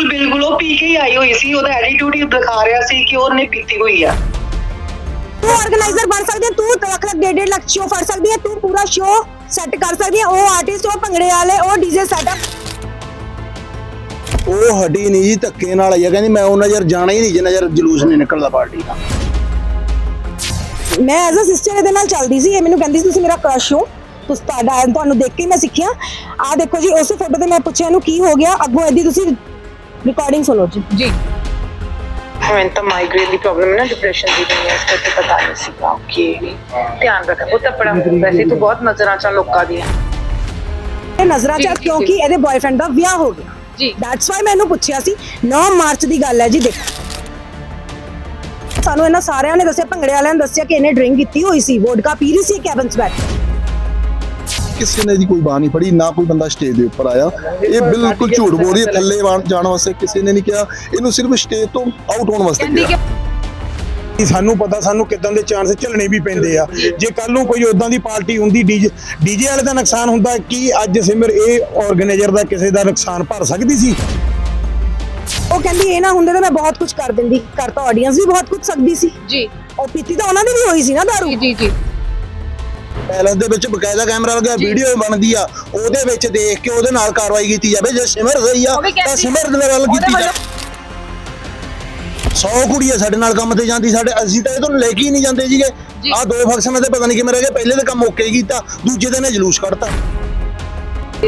ਬਿਲਕੁਲ ਬਿਲਕੁਲ ਉਹ ਪੀ ਕੇ ਹੀ ਆਈ ਹੋਈ ਸੀ ਉਹਦਾ ਐਟੀਟਿਊਡ ਹੀ ਦਿਖਾ ਰਿਹਾ ਸੀ ਕਿ ਉਹਨੇ ਪੀਤੀ ਹੋਈ ਆ। ਤੂੰ ਆਰਗੇਨਾਈਜ਼ਰ ਬਣ ਸਕਦੀ ਹੈ ਤੂੰ ਲੱਖ ਲੱਖ ਡੇਢ ਡੇਢ ਲੱਖ ਸ਼ੋ ਫੜ ਸਕਦੀ ਹੈ ਤੂੰ ਪੂਰਾ ਸ਼ੋ ਸੈੱਟ ਕਰ ਸਕਦੀ ਹੈ ਉਹ ਆਰਟਿਸਟ ਉਹ ਭੰਗੜੇ ਵਾਲੇ ਉਹ ਡੀਜੇ ਸੈਟਅਪ ਉਹ ਹੱਡੀ ਨਹੀਂ ਜੀ ਧੱਕੇ ਨਾਲ ਆਈ ਆ ਕਹਿੰਦੀ ਮੈਂ ਉਹਨਾਂ ਯਾਰ ਜਾਣਾ ਹੀ ਨਹੀਂ ਜਿੰਨਾ ਯਾਰ ਜਲੂਸ ਨਹੀਂ ਨਿਕਲਦਾ ਪਾਰਟੀ ਦਾ। ਮੈਂ ਐਜ਼ ਅ ਸਿਸਟਰ ਇਹਦੇ ਨਾਲ ਚੱਲਦੀ ਸੀ ਇਹ ਮੈਨੂੰ ਕਹਿੰਦੀ ਸੀ ਤੁਸੀਂ ਮੇਰਾ ਕ੍ਰਸ਼ ਹੋ। ਤੁਸੀਂ ਤੁਹਾਡਾ ਤੁਹਾਨੂੰ ਦੇਖ ਕੇ ਹੀ ਮੈਂ ਸਿੱਖਿਆ। ਆਹ ਦੇਖੋ ਜੀ ਉਸੇ ਫੋਟੋ ਤੇ ਮੈਂ ਪੁੱਛਿਆ ਇਹਨੂੰ ਕੀ ਹੋ ਗਿਆ ਅੱਗੋਂ ਇਹਦੀ ਤੁਸੀਂ ਰਿਕਾਰਡਿੰਗ ਸੁਣੋ ਜੀ। ਜੀ। ਮੈਨੂੰ ਤਾਂ ਮਾਈਗ੍ਰੇਨ ਦੀ ਪ੍ਰੋਬਲਮ ਹੈ ਨਾ ਡਿਪਰੈਸ਼ਨ ਦੀ ਨਹੀਂ ਹੈ ਇਸ ਕਰਕੇ ਪਤਾ ਨਹੀਂ ਸੀਗਾ ਓਕੇ ਧਿਆਨ ਰੱਖ ਉਹ ਤਾਂ ਬੜਾ ਵੈਸੇ ਤੂੰ ਬਹੁਤ ਨਜ਼ਰਾਂ ਚ ਲੋਕਾਂ ਦੀਆਂ। ਇਹ ਨਜ਼ਰਾਂ ਚ। ਕਿਉਂਕਿ ਇਹਦੇ ਬॉयਫ੍ਰੈਂਡ ਦਾ ਵਿਆਹ ਹੋ ਗਿਆ। ਜੀ। ਦੈਟਸ ਵਾਈ ਮੈਨੂੰ ਪੁੱਛਿਆ ਸੀ 9 ਮਾਰਚ ਦੀ ਗੱਲ ਹੈ ਜੀ ਦੇਖੋ। ਸਾਨੂੰ ਇਹਨਾਂ ਸਾਰਿਆਂ ਨੇ ਦੱਸਿਆ ਭੰਗੜੇ ਵਾਲਿਆਂ ਨੇ ਦੱਸਿਆ ਕਿ ਇਹਨੇ ਡਰਿੰਕ ਕੀਤੀ ਹੋਈ ਸੀ ਵੋਡਕਾ ਪੀ ਰਹੀ ਸੀ ਕੈਬਨ 'ਚ ਬੈਠ ਕੇ। ਕਿਸੇ ਨੇ ਦੀ ਕੋਈ ਬਾਹ ਨਹੀਂ ਫੜੀ ਨਾ ਕੋਈ ਬੰਦਾ ਸਟੇਜ ਦੇ ਉੱਪਰ ਆਇਆ। ਇਹ ਬਿਲਕੁਲ ਝੂਠ ਬੋਲ ਰਹੀ ਹੈ ਥੱਲੇ ਵਾਣ- ਜਾਣ ਵਾਸਤੇ ਕਿਸੇ ਨੇ ਨਹੀਂ ਕਿਹਾ। ਇਹਨੂੰ ਸਿਰਫ ਸਟੇਜ ਤੋਂ ਆਊਟ ਹੋਣ ਵਾਸਤੇ ਕਿਹਾ। ਕਿ ਸਾਨੂੰ ਪਤਾ ਸਾਨੂੰ ਕਿਦਾਂ ਦੇ ਚਾਂਸ ਝੱਲਣੇ ਵੀ ਪੈਂਦੇ ਆ। ਜੇ ਕੱਲ ਨੂੰ ਕੋਈ ਉਦਾਂ ਦੀ ਪਾਰਟੀ ਹੁੰਦੀ ਡੀਜੇ ਡੀਜੇ ਵਾਲੇ ਦਾ ਨੁਕਸਾਨ ਹੁੰਦਾ ਕੀ ਅੱਜ ਸਿਮਰ ਇਹ ਆਰਗੇਨਾਈਜ਼ਰ ਦਾ ਕਿਸੇ ਦਾ ਨੁਕਸਾਨ ਭਰ ਸਕਦੀ ਸੀ? ਉਹ ਕਹਿੰਦੀ ਇਹ ਨਾ ਹੁੰਦੇ ਤਾਂ ਮੈਂ ਬਹੁਤ ਕੁਝ ਕਰ ਦਿੰਦੀ ਕਰ ਤਾਂ ਆਡੀਅנס ਵੀ ਬਹੁਤ ਕੁਝ ਸਕਦੀ ਸੀ। ਜੀ। ਉਹ ਪੀਤੀ ਤਾਂ ਉਹਨਾਂ ਦੀ ਵੀ ਹੋਈ ਸੀ ਨਾ ਦਾਰੂ। ਜੀ ਜੀ ਜੀ। ਪੈਲਸ ਦੇ ਵਿੱਚ ਬਕਾਇਦਾ ਕੈਮਰਾ ਲੱਗਿਆ ਵੀਡੀਓ ਬਣਦੀ ਆ। ਉਹਦੇ ਵਿੱਚ ਦੇਖ ਕੇ ਉਹਦੇ ਨਾਲ ਕਾਰਵਾਈ ਕੀਤੀ ਜਾਵੇ। ਜੇ ਸਿਮਰ ਸਹੀ ਆ ਤਾਂ ਸਿਮਰ ਦੇ ਨਾਲ ਕੀਤੀ ਜਾਵੇ। 100 ਕੁੜੀਆਂ ਸਾਡੇ ਨਾਲ ਕੰਮ ਤੇ ਜਾਂਦੀ ਸਾਡੇ ਅਸੀਂ ਤਾਂ ਇਹ ਤੋਂ ਲੈ ਕੇ ਹੀ ਨਹੀਂ ਜਾਂਦੇ ਜੀ। ਜੀਗੇ ਆ ਦੋ ਫੰਕਸ਼ਨਾਂ ਤੇ ਪਤਾ ਨਹੀਂ ਕਿਵੇਂ ਰਹਿ ਗਏ ਪਹਿਲੇ ਤਾਂ ਕੰਮ ਓਕੇ ਕੀਤਾ ਦੂਜੇ ਦਿਨ ਜਲੂਸ ਕੱਢਤਾ।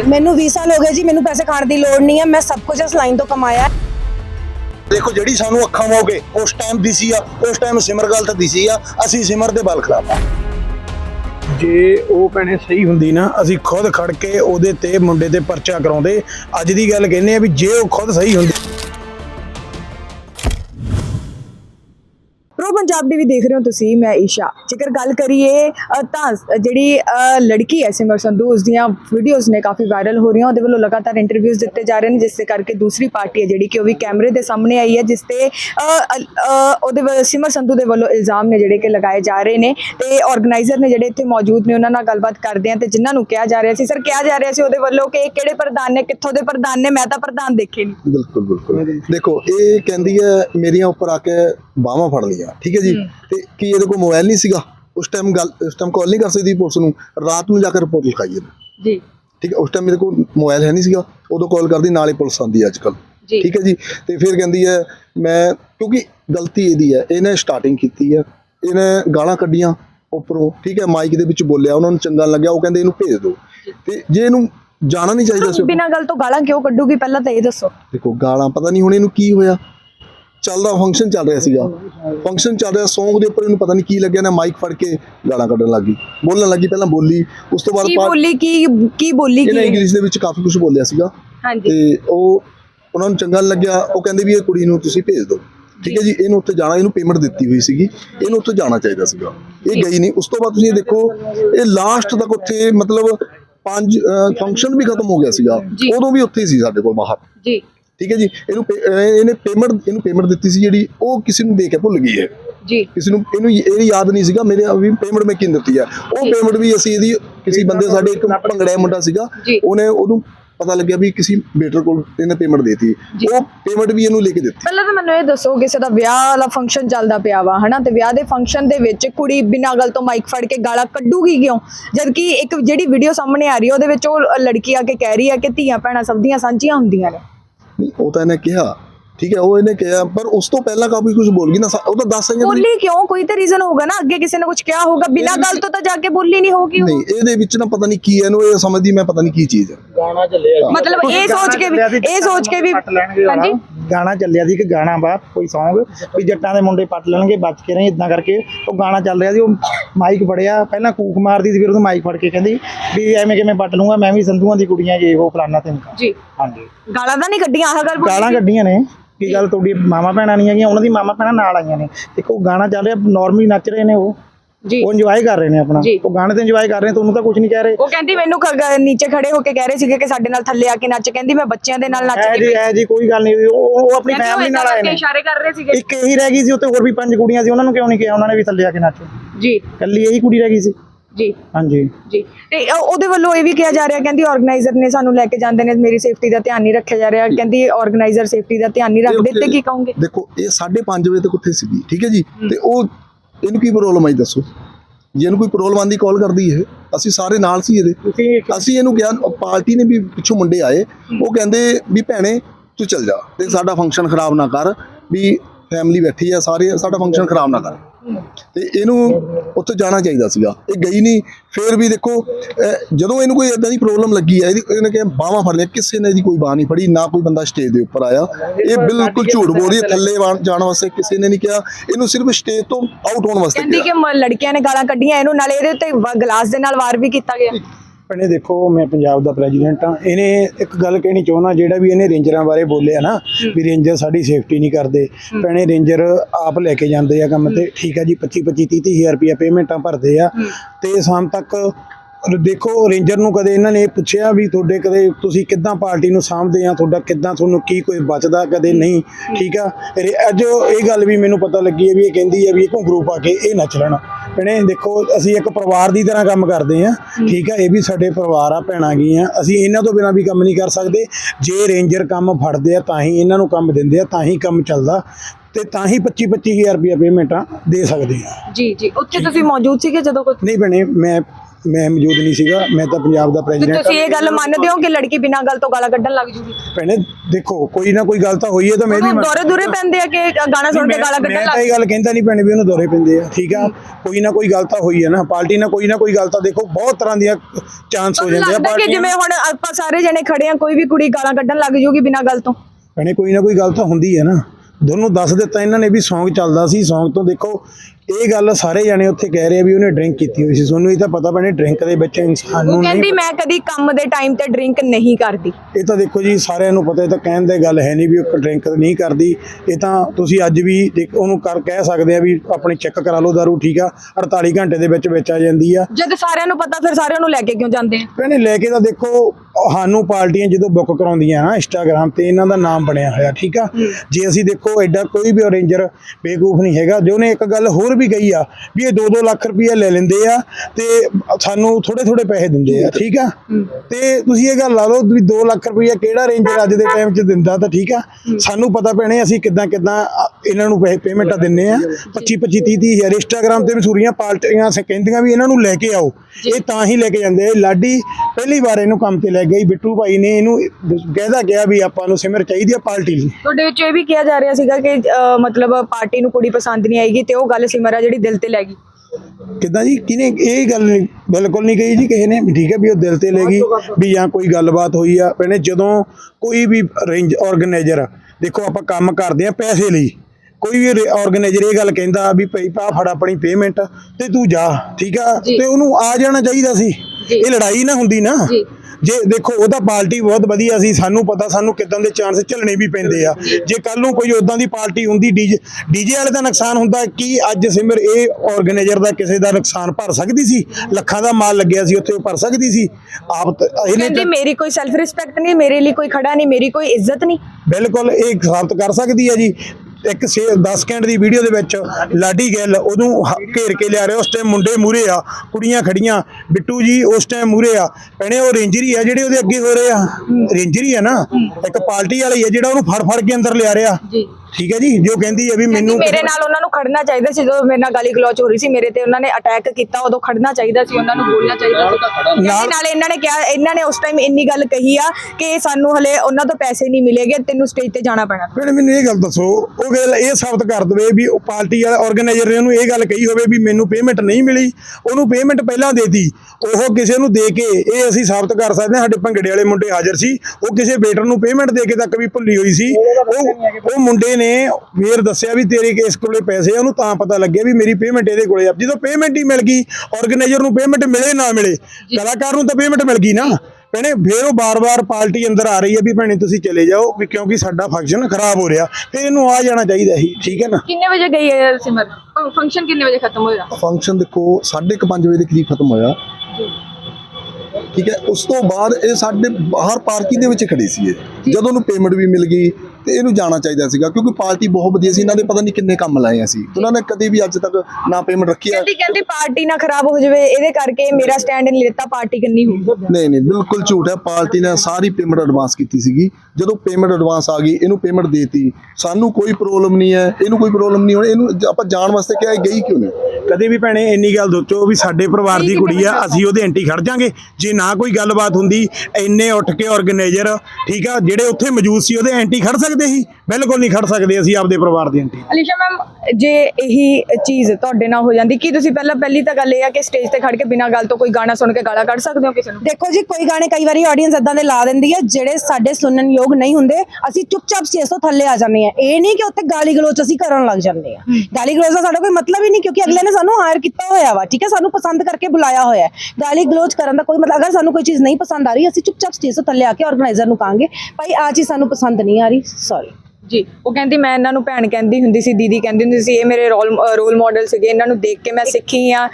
ਮੈਨੂੰ 20 ਸਾਲ ਹੋ ਗਏ ਜੀ ਮੈਨੂੰ ਪੈਸੇ ਖਾਣ ਦੀ ਲੋੜ ਨਹੀਂ ਹੈ ਮੈਂ ਸਭ ਕੁਝ ਇਸ ਲਾਈਨ ਤੋਂ ਕਮਾਇਆ। ਦੇਖੋ ਜਿਹੜੀ ਸਾਨੂੰ ਅੱਖਾਂ ਮੋਗੇ ਉਸ ਟਾਈਮ ਦਿਸੀ ਆ ਉਸ ਟਾਈਮ ਸਿਮਰ ਗੱਲ ਤਾਂ ਦਿਸੀ ਆ ਅਸੀਂ ਸਿਮਰ ਦੇ ਬਲ ਖਿਲਾਫ ਆ। ਜੇ ਉਹ ਭੈਣੇ ਸਹੀ ਹੁੰਦੀ ਨਾ, ਅਸੀਂ ਖੁਦ ਖੜ ਕੇ ਉਹਦੇ ਤੇ ਮੁੰਡੇ ਤੇ ਪਰਚਾ ਕਰਾਉਂਦੇ। ਅੱਜ ਦੀ ਗੱਲ ਕਹਿੰਦੇ ਆ ਵੀ ਜੇ ਉਹ ਖੁਦ ਸਹੀ ਹੁੰਦੀ ਪੰਜਾਬ ਵੀ ਦੇਖ ਰਹੇ ਹੋ ਤੁਸੀਂ ਮੈਂ ਈਸ਼ਾ। ਜੇਕਰ ਗੱਲ ਕਰੀਏ ਤਾਂ ਜਿਹੜੀ ਅ, ਲੜਕੀ ਹੈ ਸਿਮਰ ਸੰਧੂ ਉਸ ਦੀਆਂ ਵੀਡੀਓਜ਼ ਨੇ ਕਾਫੀ ਵਾਇਰਲ ਹੋ ਰਹੀਆਂ ਉਹਦੇ ਵੱਲੋਂ ਲਗਾਤਾਰ ਇੰਟਰਵਿਊਜ਼ ਦਿੱਤੇ ਜਾ ਰਹੇ ਨੇ ਜਿਸ ਦੇ ਕਰਕੇ ਦੂਸਰੀ ਪਾਰਟੀ ਹੈ ਜਿਹੜੀ ਕਿ ਉਹ ਵੀ ਕੈਮਰੇ ਦੇ ਸਾਹਮਣੇ ਆਈ ਹੈ ਜਿਸ ਤੇ ਉਹਦੇ ਸਿਮਰ ਸੰਧੂ ਦੇ ਵੱਲੋਂ ਇਲਜ਼ਾਮ ਨੇ ਜਿਹੜੇ ਕਿ ਲਗਾਏ ਜਾ ਰਹੇ ਨੇ ਤੇ ਆਰਗੇਨਾਈਜ਼ਰ ਨੇ ਜਿਹੜੇ ਇੱਥੇ ਮੌਜੂਦ ਨੇ ਉਹਨਾਂ ਨਾਲ ਗੱਲਬਾਤ ਕਰਦੇ ਆ ਤੇ ਜਿਨ੍ਹਾਂ ਨੂੰ ਕਿਹਾ ਜਾ ਰਿਹਾ ਸੀ ਸਰ ਕਿਹਾ ਜਾ ਰਿਹਾ ਸੀ ਉਹਦੇ ਵੱਲੋਂ ਕਿ ਕਿਹੜੇ ਪ੍ਰਧਾਨ ਨੇ ਕਿੱਥੋਂ ਦੇ ਪ੍ਰਧਾਨ ਨੇ ਮੈਂ ਤਾਂ ਪ੍ਰਧਾਨ ਦੇਖੇ ਨਹੀਂ ਬਿਲਕੁਲ ਬਿਲਕੁਲ। ਦੇਖੋ ਇਹ ਕਹਿੰਦੀ ਹੈ ਮੇਰੀਆਂ ਉੱਪਰ ਆ ਕੇ ਬਾਹਾਂ ਫੜ ਲਈਆਂ ਠੀਕ ਹੈ ਜੀ। ਤੇ ਕੀ ਇਹਦੇ ਕੋਲ ਮੋਬਾਈਲ ਨਹੀਂ ਸੀਗਾ? ਉਸ ਟਾਈਮ ਗੱਲ ਉਸ ਟਾਈਮ ਕਾਲ ਨਹੀਂ ਕਰ ਸਕਦੀ ਪੁਲਿਸ ਨੂੰ। ਰਾਤ ਨੂੰ ਜਾ ਕੇ ਰਿਪੋਰਟ ਲਿਖਾਈ ਇਹਨੇ। ਜੀ। ਠੀਕ ਹੈ ਉਸ ਟਾਈਮ ਮੇਰੇ ਕੋਲ ਮੋਬਾਈਲ ਹੈ ਨਹੀਂ ਸੀਗਾ। ਉਦੋਂ ਕਾਲ ਕਰਦੀ ਨਾਲ ਹੀ ਪੁਲਿਸ ਆਉਂਦੀ ਹੈ ਅੱਜ ਕੱਲ ਜੀ। ਠੀਕ ਹੈ ਜੀ? ਤੇ ਫਿਰ ਕਹਿੰਦੀ ਹੈ ਮੈਂ ਕਿਉਂਕਿ ਗਲਤੀ ਇਹਦੀ ਹੈ। ਇਹਨੇ ਸਟਾਰਟਿੰਗ ਕੀਤੀ ਹੈ। ਇਹਨੇ ਗਾਲਾਂ ਕੱਢੀਆਂ ਉੱਪਰੋਂ। ਠੀਕ ਹੈ ਮਾਈਕ ਦੇ ਵਿੱਚ ਬੋਲਿਆ। ਉਹਨਾਂ ਨੂੰ ਚੰਗਾ ਲੱਗਿਆ। ਉਹ ਕਹਿੰਦੇ ਇਹਨੂੰ ਭੇਜ ਦਿਓ। ਤੇ ਜੇ ਇਹਨੂੰ ਜਾਣਾ ਨਹੀਂ ਚਾਹੀਦਾ ਸੀ ਬਿਨਾਂ ਗੱਲ ਤੋਂ ਗਾਲਾਂ ਕਿਉਂ ਕੱਢੂਗੀ? ਪਹਿਲਾਂ ਤਾਂ ਇਹ ਦੱਸੋ। ਦੇਖੋ ਗਾਲਾਂ ਪਤਾ ਨਹੀਂ ਹੁਣ ਇਹਨੂੰ ਕੀ ਹੋਇਆ। ਚੱਲਦਾ ਫੰਕਸ਼ਨ ਚੱਲ ਰਿਹਾ ਸੀਗਾ। ਫੰਕਸ਼ਨ ਚੱਲ ਰਿਹਾ Song ਦੇ ਉੱਪਰ ਇਹਨੂੰ ਪਤਾ ਨਹੀਂ ਕੀ ਲੱਗਿਆ ਨਾ ਮਾਈਕ ਫੜ ਕੇ ਗਾਲਾਂ ਕੱਢਣ ਲੱਗੀ ਬੋਲਣ ਲੱਗੀ ਪਹਿਲਾਂ ਬੋਲੀ ਉਸ ਤੋਂ ਬਾਅਦ ਕੀ ਬੋਲੀ ਕੀ ਕੀ ਬੋਲੀ ਕੀ? ਇੰਗਲਿਸ਼ ਦੇ ਵਿੱਚ ਕਾਫੀ ਕੁਝ ਬੋਲਿਆ ਸੀਗਾ। ਹਾਂਜੀ। ਤੇ ਉਹ ਉਹਨਾਂ ਨੂੰ ਚੰਗਾ ਲੱਗਿਆ ਉਹ ਕਹਿੰਦੇ ਵੀ ਇਹ ਕੁੜੀ ਨੂੰ ਤੁਸੀਂ ਭੇਜ ਦਿਓ। ਠੀਕ ਹੈ ਜੀ ਇਹਨੂੰ ਉੱਥੇ ਜਾਣਾ ਇਹਨੂੰ ਪੇਮੈਂਟ ਦਿੱਤੀ ਹੋਈ ਸੀਗੀ। ਇਹਨੂੰ ਉੱਥੇ ਜਾਣਾ ਚਾਹੀਦਾ ਸੀਗਾ। ਇਹ ਗਈ ਨਹੀਂ ਉਸ ਤੋਂ ਬਾਅਦ ਤੁਸੀਂ ਇਹ ਦੇਖੋ ਇਹ ਲਾਸਟ ਤੱਕ ਉੱਥੇ ਮਤਲਬ ਪੰਜ ਫੰਕਸ਼ਨ ਵੀ ਖਤਮ ਹੋ ਗਿਆ ਸੀਗਾ। ਉਦੋਂ ਵੀ ਉੱਥੇ ਹੀ ਸੀ ਸਾਡੇ ਕੋਲ ਬਾਹਰ ਜੀ। ਠੀਕ ਹੈ ਜੀ ਇਹਨੂੰ ਪੇ- ਇਹਨੇ ਪੇਮੈਂਟ ਇਹਨੂੰ ਪੇਮੈਂਟ ਦਿੱਤੀ ਸੀ ਜਿਹੜੀ ਉਹ ਕਿਸੇ ਨੂੰ ਦੇ ਕੇ ਭੁੱਲ ਗਈ ਹੈ। ਜੀ। ਕਿਸੇ ਨੂੰ ਇਹਨੂੰ ਇਹ ਯਾਦ ਨਹੀਂ ਸੀਗਾ ਮੇਰੇ ਵੀ ਪੇਮੈਂਟ ਮੈਂ ਕਿੰਨ ਦਿੱਤੀ ਹੈ ਉਹ ਪੇਮੈਂਟ ਵੀ ਅਸੀਂ ਇਹਦੀ ਕਿਸੇ ਬੰਦੇ ਸਾਡੇ ਇੱਕ ਭੰਗੜਾ ਮੁੰਡਾ ਸੀਗਾ ਜੀ। ਉਹਨੇ ਉਹਨੂੰ ਪਤਾ ਲੱਗਿਆ ਵੀ ਕਿਸੇ ਬੇਟਰ ਕੋਲ ਇਹਨੇ ਪੇਮੈਂਟ ਦੇਤੀ। ਉਹ ਪੇਮੈਂਟ ਵੀ ਇਹਨੂੰ ਲੈ ਕੇ ਦਿੱਤੀ। ਪਹਿਲਾਂ ਤਾਂ ਮੈਨੂੰ ਇਹ ਦੱਸੋ ਕਿਸੇ ਦਾ ਵਿਆਹ ਵਾਲਾ ਫੰਕਸ਼ਨ ਚੱਲਦਾ ਪਿਆ ਵਾ ਹਨਾ? ਤੇ ਵਿਆਹ ਦੇ ਫੰਕਸ਼ਨ ਦੇ ਵਿੱਚ ਕੁੜੀ ਬਿਨਾਂ ਗੱਲ ਤੋਂ ਮਾਈਕ ਫੜ ਕੇ ਗਾਲਾਂ ਕੱਢੂਗੀ ਕਿਉਂ? ਜਦ ਕਿ ਇੱਕ ਜਿਹੜੀ ਵੀਡੀਓ ਸਾਹਮਣੇ ਆ ਰਹੀ ਹੈ ਉਹਦੇ ਵਿੱਚ ਉਹ ਲੜਕੀ ਆ ਕੇ ਕਹਿ ਰਹੀ ਹੈ ਕਿ ਧੀਆਂ ਭੈਣਾਂ ਸਭ ਦੀਆਂ ਸਾਂਝੀਆਂ ਹੁੰਦੀਆਂ ਨੇ। ਉਹ ਤਾਂ ਇਹਨੇ ਕਿਹਾ ਠੀਕ ਹੈ ਉਹ ਇਹਨੇ ਕਿਹਾ ਪਰ ਉਸ ਤੋਂ ਪਹਿਲਾਂ ਕਾਫੀ ਕੁਝ ਬੋਲ ਗਈ ਨਾ ਉਹ ਤਾਂ ਦੱਸ ਸਕਦਾ ਬੋਲੀ ਕਿਉਂ? ਕੋਈ ਤਾਂ ਰੀਜ਼ਨ ਹੋਊਗਾ ਨਾ ਅੱਗੇ ਕਿਸੇ ਨੇ ਕੁਝ ਕਿਹਾ ਹੋਊਗਾ ਬਿਨਾਂ ਗੱਲ ਤੋਂ ਤਾਂ ਜਾ ਕੇ ਬੋਲੀ ਨਹੀਂ ਉਹ। ਨਹੀਂ ਇਹਦੇ ਵਿੱਚ ਨਾ ਪਤਾ ਨਹੀਂ ਕੀ ਹੈ ਇਹਨੂੰ ਇਹ ਸਮਝਦੀ ਮੈਂ ਪਤਾ ਨਹੀਂ ਕੀ ਚੀਜ਼ ਹੈ। ਮਤਲਬ ਇਹ ਸੋਚ ਕੇ ਵੀ ਇਹ ਸੋਚ ਕੇ ਵੀ ਹਾਂਜੀ? ਗਾਣਾ ਚੱਲਿਆ ਸੀ ਕਿ ਗਾਣਾ ਬਾ ਕੋਈ Song ਵੀ ਜੱਟਾਂ ਦੇ ਮੁੰਡੇ ਪੱਟ ਲੈਣਗੇ ਬਚ ਕੇ ਰਹੇ ਇਦਾਂ ਕਰਕੇ ਉਹ ਗਾਣਾ ਚੱਲ ਰਿਹਾ ਸੀ ਉਹ ਮਾਈਕ ਫੜਿਆ ਪਹਿਲਾਂ ਕੂਕ ਮਾਰਦੀ ਸੀ ਫਿਰ ਉਹਨੂੰ ਮਾਈਕ ਫੜ ਕੇ ਕਹਿੰਦੀ ਵੀ ਐਵੇਂ ਕਿਵੇਂ ਪੱਟ ਲੂੰਗਾ ਮੈਂ ਵੀ ਸੰਧੂਆਂ ਦੀ ਕੁੜੀਆਂ ਜੇ ਉਹ ਫਲਾਨਾ ਤੇ ਜੀ। ਹਾਂਜੀ। ਗਾਲਾਂ ਤਾਂ ਨਹੀਂ ਕੱਢੀਆਂ ਆਹ ਗੱਲ ਗਾਲਾਂ। ਕੱਢੀਆਂ ਨੇ ਕੀ ਗੱਲ ਤੁਹਾਡੀ ਮਾਮਾ ਭੈਣਾਂ ਨਹੀਂ ਹੈਗੀਆਂ ਉਹਨਾਂ ਦੀ ਮਾਮਾ ਭੈਣਾਂ ਨਾਲ ਆਈਆਂ ਨੇ। ਦੇਖੋ ਗਾਣਾ ਚੱਲ ਰਿਹਾ ਨਾਰਮਲੀ ਨੱਚ ਰਹੇ ਨੇ ਉਹ। ਜੀ। ਉਹ ਇੰਜੋਏ ਕਰ ਰਹੇ ਨੇ ਆਪਣਾ। ਉਹ ਗਾਣੇ ਤੇ ਇੰਜੋਏ ਕਰ ਰਹੇ ਨੇ ਤੁਹਾਨੂੰ ਤਾਂ ਕੁਝ ਨਹੀਂ ਕਹਿ ਰਹੇ। ਉਹ ਕਹਿੰਦੀ ਮੈਨੂੰ ਨੀਚੇ ਖੜੇ ਹੋ ਕੇ ਕਹਿ ਰਹੇ ਸੀਗੇ ਕਿ ਸਾਡੇ ਨਾਲ ਥੱਲੇ ਆ ਕੇ ਨੱਚ। ਕਹਿੰਦੀ ਮੈਂ ਬੱਚਿਆਂ ਦੇ ਨਾਲ ਨੱਚ ਕੇ ਜੀ ਐ ਜੀ ਕੋਈ ਗੱਲ ਨਹੀਂ। ਉਹ ਉਹ ਆਪਣੀ ਫੈਮਿਲੀ ਨਾਲ ਆਏ ਨੇ। ਇਸ਼ਾਰੇ ਕਰ ਰਹੇ ਸੀਗੇ। ਇੱਕ ਇਹੀ ਰਹਿ ਗਈ ਸੀ ਉੱਤੇ ਹੋਰ ਵੀ ਪੰਜ ਕੁੜੀਆਂ ਸੀ ਉਹਨਾਂ ਨੂੰ ਕਿਉਂ ਨਹੀਂ ਕਿਹਾ? ਉਹਨਾਂ ਨੇ ਵੀ ਥੱਲੇ ਆ ਕੇ ਨੱਚੋ। ਜੀ। ਕੱਲੀ ਇਹੀ ਕੁੜੀ ਰਹਿ ਗਈ ਸੀ। ਜੀ। ਹਾਂਜੀ। ਜੀ। ਤੇ ਅ, ਉਹਦੇ ਵੱਲੋਂ ਇਹ ਵੀ ਕਿਹਾ ਜਾ ਰਿਹਾ ਕਹਿੰਦੀ ਆਰਗੇਨਾਈਜ਼ਰ ਨੇ ਸਾਨੂੰ ਲੈ ਕੇ ਜਾਂਦੇ ਨੇ ਮੇਰੀ ਸੇਫਟੀ ਦਾ ਧਿਆਨ ਨਹੀਂ ਰੱਖਿਆ ਜਾ ਰਿਹਾ। ਕਹਿੰਦੀ ਆਰਗੇਨਾਈਜ਼ਰ ਸੇਫਟੀ ਦਾ ਧਿਆਨ ਨਹੀਂ ਰੱਖਦੇ ਤੇ ਕੀ ਕਹੋਗੇ? ਦੇਖੋ ਇਹ 5:30 ਵਜੇ ਤੱਕ ਉੱਥੇ ਸੀਗੀ ਠੀਕ ਹੈ ਜੀ? ਤੇ ਉਹ ਇਹਨੂੰ ਕੀ ਪ੍ਰੋਬਲਮ ਆਈ ਦੱਸੋ? ਜੇ ਇਹਨੂੰ ਕੋਈ ਪ੍ਰੋਬਲਮ ਆਂਦੀ ਕਾਲ ਕਰਦੀ ਇਹ। ਅਸੀਂ ਸਾਰੇ ਨਾਲ ਸੀ ਇਹਦੇ। ਤੁਸੀਂ ਅਸੀਂ ਇਹਨੂੰ ਕਿਹਾ ਪਾਰਟੀ ਨੇ ਵੀ ਪਿੱਛੋਂ ਮੁੰਡੇ ਆਏ। ਉਹ ਕਹਿੰਦੇ ਵੀ ਭੈਣੇ ਤੂੰ ਚੱਲ ਜਾ। ਤੇ ਸਾਡਾ ਫੰਕਸ਼ਨ ਖਰਾਬ ਨਾ ਕਰ ਵੀ ਫੈਮਿਲੀ ਬੈਠੀ ਆ ਸਾਰੇ ਸਾਡਾ ਫੰਕਸ਼ਨ ਖਰਾਬ ਨਾ ਕਰ। ਤੇ ਇਹਨੂੰ ਉੱਥੇ ਜਾਣਾ ਚਾਹੀਦਾ ਸੀਗਾ। ਇਹ ਗਈ ਨਹੀਂ ਫਿਰ ਵੀ ਦੇਖੋ ਜਦੋਂ ਇਹਨੂੰ ਕੋਈ ਇਦਾਂ ਦੀ ਪ੍ਰੋਬਲਮ ਲੱਗੀ ਹੈ ਇਹਦੀ ਇਹਨੇ ਕਿਹਾ ਬਾਹਾਂ ਫੜ ਲਿਆ ਕਿਸੇ ਨੇ ਇਹਦੀ ਕੋਈ ਬਾਹ ਨਹੀਂ ਫੜੀ ਨਾ ਕੋਈ ਬੰਦਾ ਸਟੇਜ ਦੇ ਉੱਪਰ ਆਇਆ। ਇਹ ਬਿਲਕੁਲ ਝੂਠ ਬੋਲ ਰਹੀ ਹੈ ਥੱਲੇ ਜਾਣ ਵਾਸਤੇ ਕਿਸੇ ਨੇ ਨਹੀਂ ਕਿਹਾ। ਇਹਨੂੰ ਸਿਰਫ ਸਟੇਜ ਤੋਂ ਆਊਟ ਹੋਣ ਵਾਸਤੇ ਕਹਿੰਦੀ ਕਿਹਾ। ਕਿ ਲੜਕੀਆਂ ਨੇ ਗਾਲਾਂ ਕੱਢੀਆਂ ਇਹਨੂੰ ਨਾਲੇ ਇਹਦੇ ਵ- ਗਲਾਸ ਦੇ ਨਾਲ ਵਾਰ ਵੀ ਕੀਤਾ ਗਿਆ। ਭੈਣੇ ਦੇਖੋ ਮੈਂ ਪੰਜਾਬ ਦਾ ਪ੍ਰੈਜ਼ੀਡੈਂਟ ਆ ਇਹਨੇ ਇੱਕ ਗੱਲ ਕਹਿਣੀ ਚਾਹੁੰਦਾ ਜਿਹੜਾ ਵੀ ਇਹਨੇ ਰੇਂਜਰਾਂ ਬਾਰੇ ਬੋਲਿਆ ਨਾ ਵੀ ਰੇਂਜਰ ਸਾਡੀ ਸੇਫਟੀ ਨਹੀਂ ਕਰਦੇ। ਭੈਣੇ ਰੇਂਜਰ ਆਪ ਲੈ ਕੇ ਜਾਂਦੇ ਆ ਕੰਮ ਤੇ। ਠੀਕ ਆ ਜੀ 25 25 30 ਹਜ਼ਾਰ ਰੁਪਇਆ ਪੇਮੈਂਟਾਂ ਭਰਦੇ ਆ। ਤੇ ਸ਼ਾਮ ਤੱਕ ਦੇਖੋ ਰੇਂਜਰ ਨੂੰ ਕਦੇ ਇਹਨਾਂ ਨੇ ਪੁੱਛਿਆ ਵੀ ਤੁਹਾਡੇ ਕਦੇ ਤੁਸੀਂ ਕਿੱਦਾਂ ਪਾਰਟੀ ਨੂੰ ਸਾਂਭਦੇ ਆ ਤੁਹਾਡਾ ਕਿੱਦਾਂ ਤੁਹਾਨੂੰ ਕੀ ਕੋਈ ਬਚਦਾ ਕਦੇ ਨਹੀਂ ਠੀਕ ਆ? ਅੱਜ ਇਹ ਗੱਲ ਵੀ ਮੈਨੂੰ ਪਤਾ ਲੱਗੀ ਹੈ ਵੀ ਇਹ ਕਹਿੰਦੀ ਹੈ ਵੀ ਇਹ ਘੁੰਗਰੂ ਪਾ ਕੇ ਇਹ ਨੱਚ ਲੈਣਾ। ਭੈਣੇ ਦੇਖੋ ਅਸੀਂ ਇੱਕ ਪਰਿਵਾਰ ਦੀ ਤਰ੍ਹਾਂ ਕੰਮ ਕਰਦੇ ਆ ਠੀਕ ਆ? ਇਹ ਵੀ ਸਾਡੇ ਪਰਿਵਾਰ ਆ ਭੈਣਾਂ ਗੀਆਂ। ਅਸੀਂ ਇਹਨਾਂ ਤੋਂ ਬਿਨਾਂ ਵੀ ਕੰਮ ਨਹੀਂ ਕਰ ਸਕਦੇ। ਜੇ ਰੇਂਜਰ ਕੰਮ ਫੜਦੇ ਆ ਤਾਂ ਹੀ ਇਹਨਾਂ ਨੂੰ ਕੰਮ ਦਿੰਦੇ ਆ ਤਾਂ ਹੀ ਕੰਮ ਚੱਲਦਾ। ਤੇ ਤਾਂ ਹੀ 25 25000 ਰੁਪਇਆ ਪੇਮੈਂਟਾਂ ਦੇ ਸਕਦੇ ਆ। ਜੀ ਜੀ। ਉੱਥੇ ਤੁਸੀਂ ਮੌਜੂਦ ਸੀਗੇ ਜਦੋਂ ਕੋਈ ਨਹੀਂ ਭੈਣੇ ਮੈਂ ਮੈਂ ਮੌਜੂਦ ਨਹੀਂ ਸੀਗਾ ਮੈਂ ਤਾਂ ਪੰਜਾਬ ਦਾ ਪ੍ਰੈਜ਼ੀਡੈਂਟ ਤੁਸੀਂ ਇਹ ਗੱਲ ਮੰਨਦੇ ਹੋ ਕਿ ਲੜਕੀ ਬਿਨਾਂ ਗੱਲ ਤੋਂ ਗਾਲਾਂ ਕੱਢਣ ਲੱਗ ਜੂਗੀ? ਭੈਣੇ ਦੇਖੋ ਕੋਈ ਨਾ ਕੋਈ ਗੱਲ ਤਾਂ ਹੋਈ ਹੈ ਤਾਂ ਮੈਂ ਵੀ ਦੌਰੇ ਦੂਰੇ ਪੈਂਦੇ ਆ ਕਿ ਗਾਣਾ ਸੁਣ ਕੇ ਗਾਲਾਂ ਕੱਢਣ ਮੈਂ ਤਾਂ ਲੱਗ ਇਹ ਗੱਲ ਕਹਿੰਦਾ ਨਹੀਂ ਭੈਣੇ ਵੀ ਉਹਨੂੰ ਦੌਰੇ ਪੈਂਦੇ ਆ ਠੀਕ ਆ? ਕੋਈ ਨਾ ਕੋਈ ਗੱਲ ਤਾਂ ਹੋਈ ਹੈ ਨਾ ਪਾਰਟੀ ਨਾਲ ਕੋਈ ਨਾ ਕੋਈ ਗੱਲ ਤਾਂ ਦੇਖੋ ਬਹੁਤ ਤਰ੍ਹਾਂ ਦੀਆਂ ਚਾਂਸ ਹੋ ਜਾਂਦੇ ਆ ਕਿ ਪਾਰਟੀ ਜਿਵੇਂ ਹੁਣ ਆਪਾਂ ਸਾਰੇ ਜਣੇ ਖੜੇ ਆ ਕੋਈ ਵੀ ਕੁੜੀ ਗਾਲਾਂ ਕੱਢਣ ਲੱਗ ਜੂਗੀ ਬਿਨਾਂ ਗੱਲ ਤੋਂ। ਭੈਣੇ ਕੋਈ ਨਾ ਕੋਈ ਗੱਲ ਤਾਂ ਹੁੰਦੀ ਹੈ ਨਾ। ਦੋਨੋਂ ਦੱਸ ਦਿੱਤਾ ਇਹਨਾਂ ਨੇ ਵੀ Song ਚੱਲਦਾ ਸੀ Song ਤੋਂ ਦੇਖੋ ਇਹ ਗੱਲ ਸਾਰੇ ਜਾਣੇ ਉੱਥੇ ਕਹਿ ਰਹੇ ਆ ਵੀ ਉਹਨੇ ਡਰਿੰਕ ਕੀਤੀ ਹੋਈ ਸੀ। ਤੁਹਾਨੂੰ ਇਹ ਤਾਂ ਪਤਾ ਭੈਣੇ ਡਰਿੰਕ ਦੇ ਵਿੱਚ ਇਨਸਾਨ ਉਹ ਨੂੰ ਨਹੀਂ ਕਹਿੰਦੀ ਮੈਂ ਕਦੀ ਕੰਮ ਦੇ ਟਾਈਮ ਤੇ ਡਰਿੰਕ ਨਹੀਂ ਕਰਦੀ। ਇਹ ਤਾਂ ਦੇਖੋ ਜੀ ਸਾਰਿਆਂ ਨੂੰ ਪਤਾ ਇਹ ਤਾਂ ਕਹਿਣ ਦੀ ਗੱਲ ਹੈ ਨਹੀਂ ਵੀ ਉਹ ਡਰਿੰਕ ਨਹੀਂ ਕਰਦੀ। ਇਹ ਤਾਂ ਤੁਸੀਂ ਅੱਜ ਵੀ ਦੇਖ- ਉਹਨੂੰ ਕਰ ਕਹਿ ਸਕਦੇ ਆ ਵੀ ਆਪਣੀ ਚੈੱਕ ਕਰਾ ਲਓ ਦਾਰੂ ਠੀਕ ਆ। 48 ਘੰਟੇ ਦੇ ਵਿੱਚ ਵਿੱਚ ਆ ਜਾਂਦੀ ਆ। ਜਦ ਸਾਰਿਆਂ ਨੂੰ ਪਤਾ ਫਿਰ ਸਾਰਿਆਂ ਨੂੰ ਲੈ ਕੇ ਕਿਉਂ ਜਾਂਦੇ ਆ? ਭੈਣੇ ਲੈ ਕੇ ਤਾਂ ਦੇਖੋ ਸਾਨੂੰ ਪਾਰਟੀਆਂ ਜਦੋਂ ਬੁੱਕ ਕਰਾਉਂਦੀਆਂ ਨਾ ਇੰਸਟਾਗ੍ਰam ਤੇ ਇਹਨਾਂ ਦਾ ਨਾਮ ਬਣਿਆ ਹੋਇਆ ਠੀਕ ਆ। ਜੇ ਅਸੀਂ ਦੇਖੋ ਐਡਾ ਕੋਈ ਵੀ ਅਰੇਂਜਰ ਬੇਵਕੂਫ ਨਹੀਂ ਹੈਗਾ। ਜੋ ਨੇ ਇੱਕ ਗੱਲ ਹੋਰ ਵੀ ਕਹੀ ਆ ਵੀ ਇਹ 2-2 ਲੱਖ ਰੁਪਏ ਲੈ ਲੈਂਦੇ ਆ ਤੇ ਸਾਨੂੰ ਥੋੜੇ ਥੋੜੇ ਪੈਸੇ ਦਿੰਦੇ ਆ ਠੀਕ ਆ? ਤੇ ਤੁਸੀਂ ਇਹ ਗੱਲ ਲਾ ਲਓ ਵੀ 2 ਲੱਖ ਰੁਪਏ ਕਿਹੜਾ ਰੇਂਜਰ ਅੱਜ ਦੇ ਟਾਈਮ 'ਚ ਦਿੰਦਾ ਤਾਂ ਠੀਕ ਆ। ਸਾਨੂੰ ਪਤਾ ਪੈਣੇ ਅਸੀਂ ਕਿੱਦਾਂ ਕਿੱਦਾਂ ਇਹਨਾਂ ਨੂੰ ਪੈਸੇ ਪੇਮੈਂਟਾਂ ਦਿੰਨੇ ਆ। 25 25 30 30 ਹਜ਼ਾਰ। ਇੰਸਟਾਗ੍ਰam ਤੇ ਮਸ਼ਹੂਰੀਆਂ ਪਾਰਟੀਆਂ ਸ- ਕਹਿੰਦੀਆਂ ਵੀ ਇਹਨਾਂ ਨੂੰ ਲੈ ਕੇ ਆਓ। ਇਹ ਤਾਂ ਹੀ ਲੈ ਕੇ ਜਾਂਦੇ ਆ। ਲਾਡੀ ਪਹਿਲੀ ਵਾਰ ਇਹਨੂੰ ਕੰਮ ਤੇ ਲੈ ਗਈ। ਬਿੱਟੂ ਭਾਈ ਨੇ ਇਹਨੂੰ ਕਹਿਦਾ ਗਿਆ ਵੀ ਆਪਾਂ ਨੂੰ ਸਿਮਰ ਚਾਹੀਦੀ ਆ ਪਾਰਟੀ ਲਈ। ਤੁਹਾਡੇ ਵਿੱਚ ਇਹ ਵੀ ਕਿਹਾ ਜਾ ਰਿਹਾ ਸੀਗਾ ਕਿ ਮਤਲਬ ਪਾਰਟੀ ਨੂੰ ਕੁੜੀ ਪਸੰਦ ਨਹੀਂ ਆਏਗੀ ਤੇ ਉਹ ਗੱਲ ਸਿਮਰ ਆ ਜਿਹੜੀ ਦਿਲ ਤੇ ਲੈ ਗਈ। ਕਿੱਦਾਂ ਜੀ? ਕਿਨੇ ਇਹ ਗੱਲ ਬਿਲਕੁਲ ਨਹੀਂ ਕਹੀ ਜੀ ਕਿਸੇ ਨੇ ਠੀਕ ਹੈ ਵੀ ਉਹ ਦਿਲ ਤੇ ਲੈ ਗਈ ਵੀ ਜਾਂ ਕੋਈ ਗੱਲਬਾਤ ਹੋਈ ਆ ਭੈਣੇ ਜਦੋਂ ਕੋਈ ਵੀ ਰੇਂਜ ਆਰਗੇਨਾਈਜ਼ਰ ਦੇਖੋ ਆਪਾਂ ਕੰਮ ਕਰਦੇ ਆ ਪੈਸੇ ਲਈ ਕੋਈ ਵੀ ਆਰਗੇਨਾਈਜ਼ਰ ਇਹ ਗੱਲ ਕਹਿੰਦਾ ਵੀ ਭਈ ਪਾ ਫੜ ਆਪਣੀ ਪੇਮੈਂਟ ਤੇ ਤੂੰ ਜਾ ਠੀਕ ਆ? ਤੇ ਉਹਨੂੰ ਆ ਜਾਣਾ ਚਾਹੀਦਾ ਸੀ। ਇਹ ਲੜਾਈ ਨਾ ਹੁੰਦੀ ਨਾ। ਜੇ ਦੇਖੋ ਉਹਦਾ ਪਾਰਟੀ ਬਹੁਤ ਵਧੀਆ ਸੀ ਸਾਨੂੰ ਪਤਾ ਸਾਨੂੰ ਕਿਦਾਂ ਦੇ ਚਾਂਸ ਝੱਲਣੇ ਵੀ ਪੈਂਦੇ ਆ। ਜੇ ਕੱਲ ਨੂੰ ਕੋਈ ਉਦਾਂ ਦੀ ਪਾਰਟੀ ਹੁੰਦੀ ਡੀਜੇ ਡੀਜੇ ਵਾਲੇ ਦਾ ਨੁਕਸਾਨ ਹੁੰਦਾ ਕੀ ਅੱਜ ਸਿਮਰ ਇਹ ਆਰਗੇਨਾਈਜ਼ਰ ਦਾ ਕਿਸੇ ਦਾ ਨੁਕਸਾਨ ਭਰ ਸਕਦੀ ਸੀ? ਲੱਖਾਂ ਦਾ ਮਾਲ ਲੱਗਿਆ ਸੀ ਉੱਥੇ ਭਰ ਸਕਦੀ ਸੀ? ਆਪ ਇਹਨੇ ਮੇਰੀ ਕੋਈ ਸੈਲਫ ਰਿਸਪੈਕਟ ਨਹੀਂ ਮੇਰੇ ਲਈ ਕੋਈ ਖੜਾ ਨਹੀਂ ਮੇਰੀ ਕੋਈ ਇੱਜ਼ਤ ਨਹੀਂ। ਬਿਲਕੁਲ ਇਹ ਸਾਬਤ ਕਰ ਸਕਦੀ ਹੈ ਜੀ। ਇੱਕ 10 ਸਕਿੰਟ ਦੀ ਵੀਡੀਓ ਦੇ ਵਿੱਚ ਲਾਡੀ ਗਿੱਲ ਉਹਨੂੰ ਘੇਰ ਕੇ ਲਿਆ ਰਿਹਾ ਉਸ ਟਾਈਮ ਮੁੰਡੇ ਮੂਰੇ ਆ ਕੁੜੀਆਂ ਖੜੀਆਂ। ਬਿੱਟੂ ਜੀ ਉਸ ਟਾਈਮ ਮੂਰੇ ਆ। ਭੈਣੇ ਉਹ ਰੇਂਜਰੀ ਆ ਜਿਹੜੇ ਉਹਦੇ ਅੱਗੇ ਹੋ ਰਹੇ ਆ? ਰੇਂਜਰੀ ਆ ਨਾ? ਇੱਕ ਪਾਰਟੀ ਵਾਲਾ ਹੀ ਆ ਜਿਹੜਾ ਉਹਨੂੰ ਫੜ ਫੜ ਕੇ ਅੰਦਰ ਲਿਆ ਰਿਹਾ। ਜੀ। ਠੀਕ ਹੈ ਜੀ? ਜੋ ਕਹਿੰਦੀ ਹੈ ਵੀ ਮੈਨੂੰ ਮੇਰੇ ਨਾਲ ਉਹਨਾਂ ਨੂੰ ਖੜਨਾ ਚਾਹੀਦਾ ਸੀ ਜਦੋਂ ਮੇਰੇ ਨਾਲ ਗਾਲੀ ਗਲੋਚ ਹੋ ਰਹੀ ਸੀ ਮੇਰੇ ਤੇ ਉਹਨਾਂ ਨੇ ਅਟੈਕ ਕੀਤਾ ਉਦੋਂ ਖੜਨਾ ਚਾਹੀਦਾ ਸੀ ਉਹਨਾਂ ਨੂੰ ਬੋਲਣਾ ਚਾਹੀਦਾ ਸੀ। ਨਾਲ- ਇਹਨਾਂ ਨੇ ਕਿਹਾ ਇਹਨਾਂ ਨੇ ਉਸ ਟਾਈਮ ਇੰਨੀ ਗੱਲ ਕਹੀ ਆ ਕਿ ਸਾਨੂੰ ਹਲੇ ਉਹਨਾਂ ਤੋਂ ਪੈਸੇ ਨਹੀਂ ਮਿਲੇਗੇ ਤੈਨੂੰ ਸਟੇਜ ਤੇ ਜਾਣਾ ਪੈਣਾ। ਫਿਰ ਮੈਨੂੰ ਇਹ ਗੱਲ ਦੱਸੋ ਉਹ ਗੱਲ ਇਹ ਸਾਬਤ ਕਰ ਦਵੇ ਵੀ ਉਹ ਪਾਰਟੀ ਵਾਲਾ ਆਰਗੇਨਾਈਜ਼ਰ ਨੇ ਉਹਨੂੰ ਇਹ ਗੱਲ ਕਹੀ ਹੋਵੇ ਵੀ ਮੈਨੂੰ ਪੇਮੈਂਟ ਨਹੀਂ ਮਿਲੀ ਉਹਨੂੰ ਪੇਮੈਂਟ ਪਹਿਲਾਂ ਦੇਤੀ। ਉਹ ਕਿਸੇ ਨੂੰ ਦੇ ਕੇ ਇਹ ਅਸੀਂ ਸਾਬਤ ਕਰ ਸਕਦੇ ਹਾਂ ਸਾਡੇ ਭੰਗੜੇ ਵਾਲੇ ਮੁੰਡੇ ਹਾਜ਼ਰ ਸੀ ਉਹ ਕਿਸੇ ਵੇਟਰ ਨੂੰ ਪੇਮੈਂਟ ਦੇ ਕੇ ਤੱਕ ਵੀ ਭੁੱਲੀ ਹੋਈ ਸੀ। ਉਹ ਉਹ ਮੁੰਡੇ ਨੇ ਫੇਰ ਦੱਸਿਆ ਵੀ ਤੇਰੇ ਕਿਸ ਕੋਲੇ ਪੈਸੇ ਆ ਉਹਨੂੰ ਤਾਂ ਪਤਾ ਲੱਗਿਆ ਵੀ ਮੇਰੀ ਪੇਮੈਂਟ ਇਹਦੇ ਕੋਲੇ ਆ। ਜਦੋਂ ਪੇਮੈਂਟ ਹੀ ਮਿਲ ਗਈ ਆਰਗੇਨਾਈਜ਼ਰ ਨੂੰ ਪੇਮੈਂਟ ਮਿਲੇ ਨਾ ਮਿਲੇ ਕਲਾਕਾਰ ਨੂੰ ਤਾਂ ਪੇਮੈਂਟ ਮਿਲ ਗਈ ਨਾ। ਭੈਣੇ ਫੇਰ ਉਹ ਬਾਰ-ਬਾਰ ਪਾਰਟੀ ਅੰਦਰ ਆ ਰਹੀ ਹੈ ਵੀ ਭੈਣੇ ਤੁਸੀਂ ਚਲੇ ਜਾਓ ਵੀ ਕਿਉਂਕਿ ਸਾਡਾ ਫੰਕਸ਼ਨ ਖਰਾਬ ਹੋ ਰਿਹਾ। ਫਿਰ ਇਹਨੂੰ ਆ ਜਾਣਾ ਚਾਹੀਦਾ ਸੀ ਠੀਕ ਹੈ ਨਾ? ਕਿੰਨੇ ਵਜੇ ਗਈ ਹੈ ਸਿਮਰ? ਫੰਕਸ਼ਨ ਕਿੰਨੇ ਵਜੇ ਖਤਮ ਹੋਇਆ? ਫੰਕਸ਼ਨ ਦੇਖੋ 5:30 ਵਜੇ ਦੇ ਕਰੀਬ ਖਤਮ ਹੋਇਆ। ਠੀਕ ਹੈ ਉਸ ਤੋਂ ਬਾਅਦ ਇਹ ਸਾਡੇ ਬਾਹਰ ਪਾਰਕਿੰਗ ਦੇ ਵਿੱਚ ਖੜੀ ਸੀ ਇਹ। ਜਦੋਂ ਉਹਨੂੰ ਪੇਮੈਂਟ ਵੀ ਮਿਲ ਗਈ ਤੇ ਇਹਨੂੰ ਜਾਣਾ ਚਾਹੀਦਾ ਸੀਗਾ ਕਿਉਂਕਿ ਪਾਰਟੀ ਬਹੁਤ ਵਧੀਆ ਸੀ ਇਹਨਾਂ ਦੇ ਪਤਾ ਨਹੀਂ ਕਿੰਨੇ ਕੰਮ ਲਾਏ ਅਸੀਂ। ਉਹਨਾਂ ਨੇ ਕਦੇ ਵੀ ਅੱਜ ਤੱਕ ਨਾ ਪੇਮੈਂਟ ਰੱਖੀ ਆ। ਕਹਿੰਦੀ ਕਹਿੰਦੀ ਪਾਰਟੀ ਨਾ ਖਰਾਬ ਹੋ ਜਾਵੇ ਇਹਦੇ ਕਰਕੇ ਮੇਰਾ ਸਟੈਂਡ ਨਹੀਂ ਲਿੱਤਾ ਪਾਰਟੀ ਕੰਨੀ ਹੋਊ। ਨਹੀਂ ਨਹੀਂ ਬਿਲਕੁਲ ਝੂਠ ਹੈ ਪਾਰਟੀ ਨੇ ਸਾਰੀ ਪੇਮੈਂਟ ਐਡਵਾਂਸ ਕੀਤੀ ਸੀਗੀ। ਜਦੋਂ ਪੇਮੈਂਟ ਐਡਵਾਂਸ ਆ ਗਈ ਇਹਨੂੰ ਪੇਮੈਂਟ ਦੇਤੀ। ਸਾਨੂੰ ਕੋਈ ਪ੍ਰੋਬਲਮ ਨਹੀਂ ਹੈ ਇਹਨੂੰ ਕੋਈ ਪ੍ਰੋਬਲਮ ਨਹੀਂ ਹੁਣ ਇਹਨੂੰ ਜ- ਆਪਾਂ ਜਾਣ ਵਾਸਤੇ ਕਿਹਾ ਇਹ ਗਈ ਕਿਉਂ ਨਹੀਂ? ਕਦੇ ਵੀ ਭੈਣੇ ਇੰਨੀ ਗੱਲ ਸੋਚੋ ਵੀ ਸਾਡੇ ਪਰਿਵਾਰ ਦੀ ਕੁੜੀ ਆ ਅਸੀਂ ਉਹਦੇ ਐਂਟੀ ਖੜ ਜਾਾਂਗੇ। ਜੇ ਨਾ ਕੋਈ ਗੱਲਬਾਤ ਹੁੰਦੀ ਇੰਨੇ ਉੱਠ ਕੇ ਆਰਗੇਨਾਈਜ਼ਰ ਠੀਕ ਆ ਜਿਹੜੇ ਉੱਥੇ ਮੌਜੂਦ ਸੀ ਉਹਦੇ ਐਂਟੀ ਖੜ ਸਕਦੇ ਸੀ? ਬਿਲਕੁਲ ਨਹੀਂ ਖੜ ਸਕਦੇ ਅਸੀਂ ਆਪਦੇ ਪਰਿਵਾਰ ਦੀ ਐਂਟੀ ਅਲੀਸ਼ਾ ਮੈਮ ਜੇ ਇਹੀ ਚੀਜ਼ ਤੁਹਾਡੇ ਨਾਲ ਹੋ ਜਾਂਦੀ ਕੀ ਤੁਸੀਂ ਪਹਿਲਾਂ ਪਹਿਲੀ ਤਾਂ ਗੱਲ ਇਹ ਆ ਕਿ ਸਟੇਜ ਤੇ ਖੜ ਕੇ ਬਿਨਾਂ ਗੱਲ ਤੋਂ ਕੋਈ ਗਾਣਾ ਸੁਣ ਕੇ ਗਾਲਾਂ ਕੱਢ ਸਕਦੇ ਹੋ ਕਿਸੇ ਨੂੰ? ਦੇਖੋ ਜੀ ਕੋਈ ਗਾਣੇ ਕਈ ਵਾਰੀ ਆਡੀਅנס ਇਦਾਂ ਦੇ ਲਾ ਦਿੰਦੀ ਹੈ ਜਿਹੜੇ ਸਾਡੇ ਸੁਣਨ ਯੋਗ ਨਹੀਂ ਹੁੰਦੇ। ਅਸੀਂ ਚੁੱਪਚਾਪ ਸਟੇਜ ਤੋਂ ਥੱਲੇ ਆ ਜਾਂਦੇ ਆ ਇਹ ਨਹੀਂ ਕਿ ਉੱਥੇ ਗਾਲੀ ਗਲੋਚ ਅਸੀਂ ਕਰਨ ਲੱਗ ਜਾਂਦੇ ਆ ਗਾਲੀ ਗਲੋਚ ਦਾ ਸਾਡਾ ਕੋਈ ਮਤਲਬ ਹੀ ਨਹੀਂ ਕਿਉਂਕਿ ਅਗਲੇ ਨੇ ਸਾਨੂੰ ਹਾਇਰ ਕੀਤਾ ਹੋਇਆ ਵਾ ਠੀਕ ਹੈ? ਸਾਨੂੰ ਪਸੰਦ ਕਰਕੇ ਬੁਲਾਇਆ ਹੋਇਆ ਹੈ। ਗਾਲੀ ਗਲੋਚ ਕਰਨ ਦਾ ਕੋਈ ਮਤਲਬ ਅਗਰ ਸਾਨੂੰ ਕੋਈ ਚੀਜ਼ ਨਹੀਂ ਪਸੰਦ ਆ ਰਹੀ ਅਸੀਂ ਚੁੱਪਚਾਪ ਸਟੇਜ ਤੋਂ ਥੱਲੇ ਆ ਕੇ ਆਰਗੇਨਾਈਜ਼ਰ ਨੂੰ ਕਹਾਂਗੇ ਭਾਈ ਆ ਚੀਜ਼ ਸਾਨੂੰ ਪਸੰਦ ਨਹੀਂ ਆ ਰਹੀ। ਸੌਰੀ ਜੀ ਉਹ ਕਹਿੰਦੀ ਮੈਂ ਇਹਨਾਂ ਨੂੰ ਭੈਣ ਕਹਿੰਦੀ ਹੁੰਦੀ ਸੀ ਦੀਦੀ ਕਹਿੰਦੀ ਹੁੰਦੀ ਸੀ ਇਹ ਮੇਰੇ ਰੋਲ ਰੋਲ ਮਾਡਲ ਸੀਗੇ ਇਹਨਾਂ ਨੂੰ ਦੇਖ ਕੇ ਮੈਂ ਸਿੱਖੀ ਆ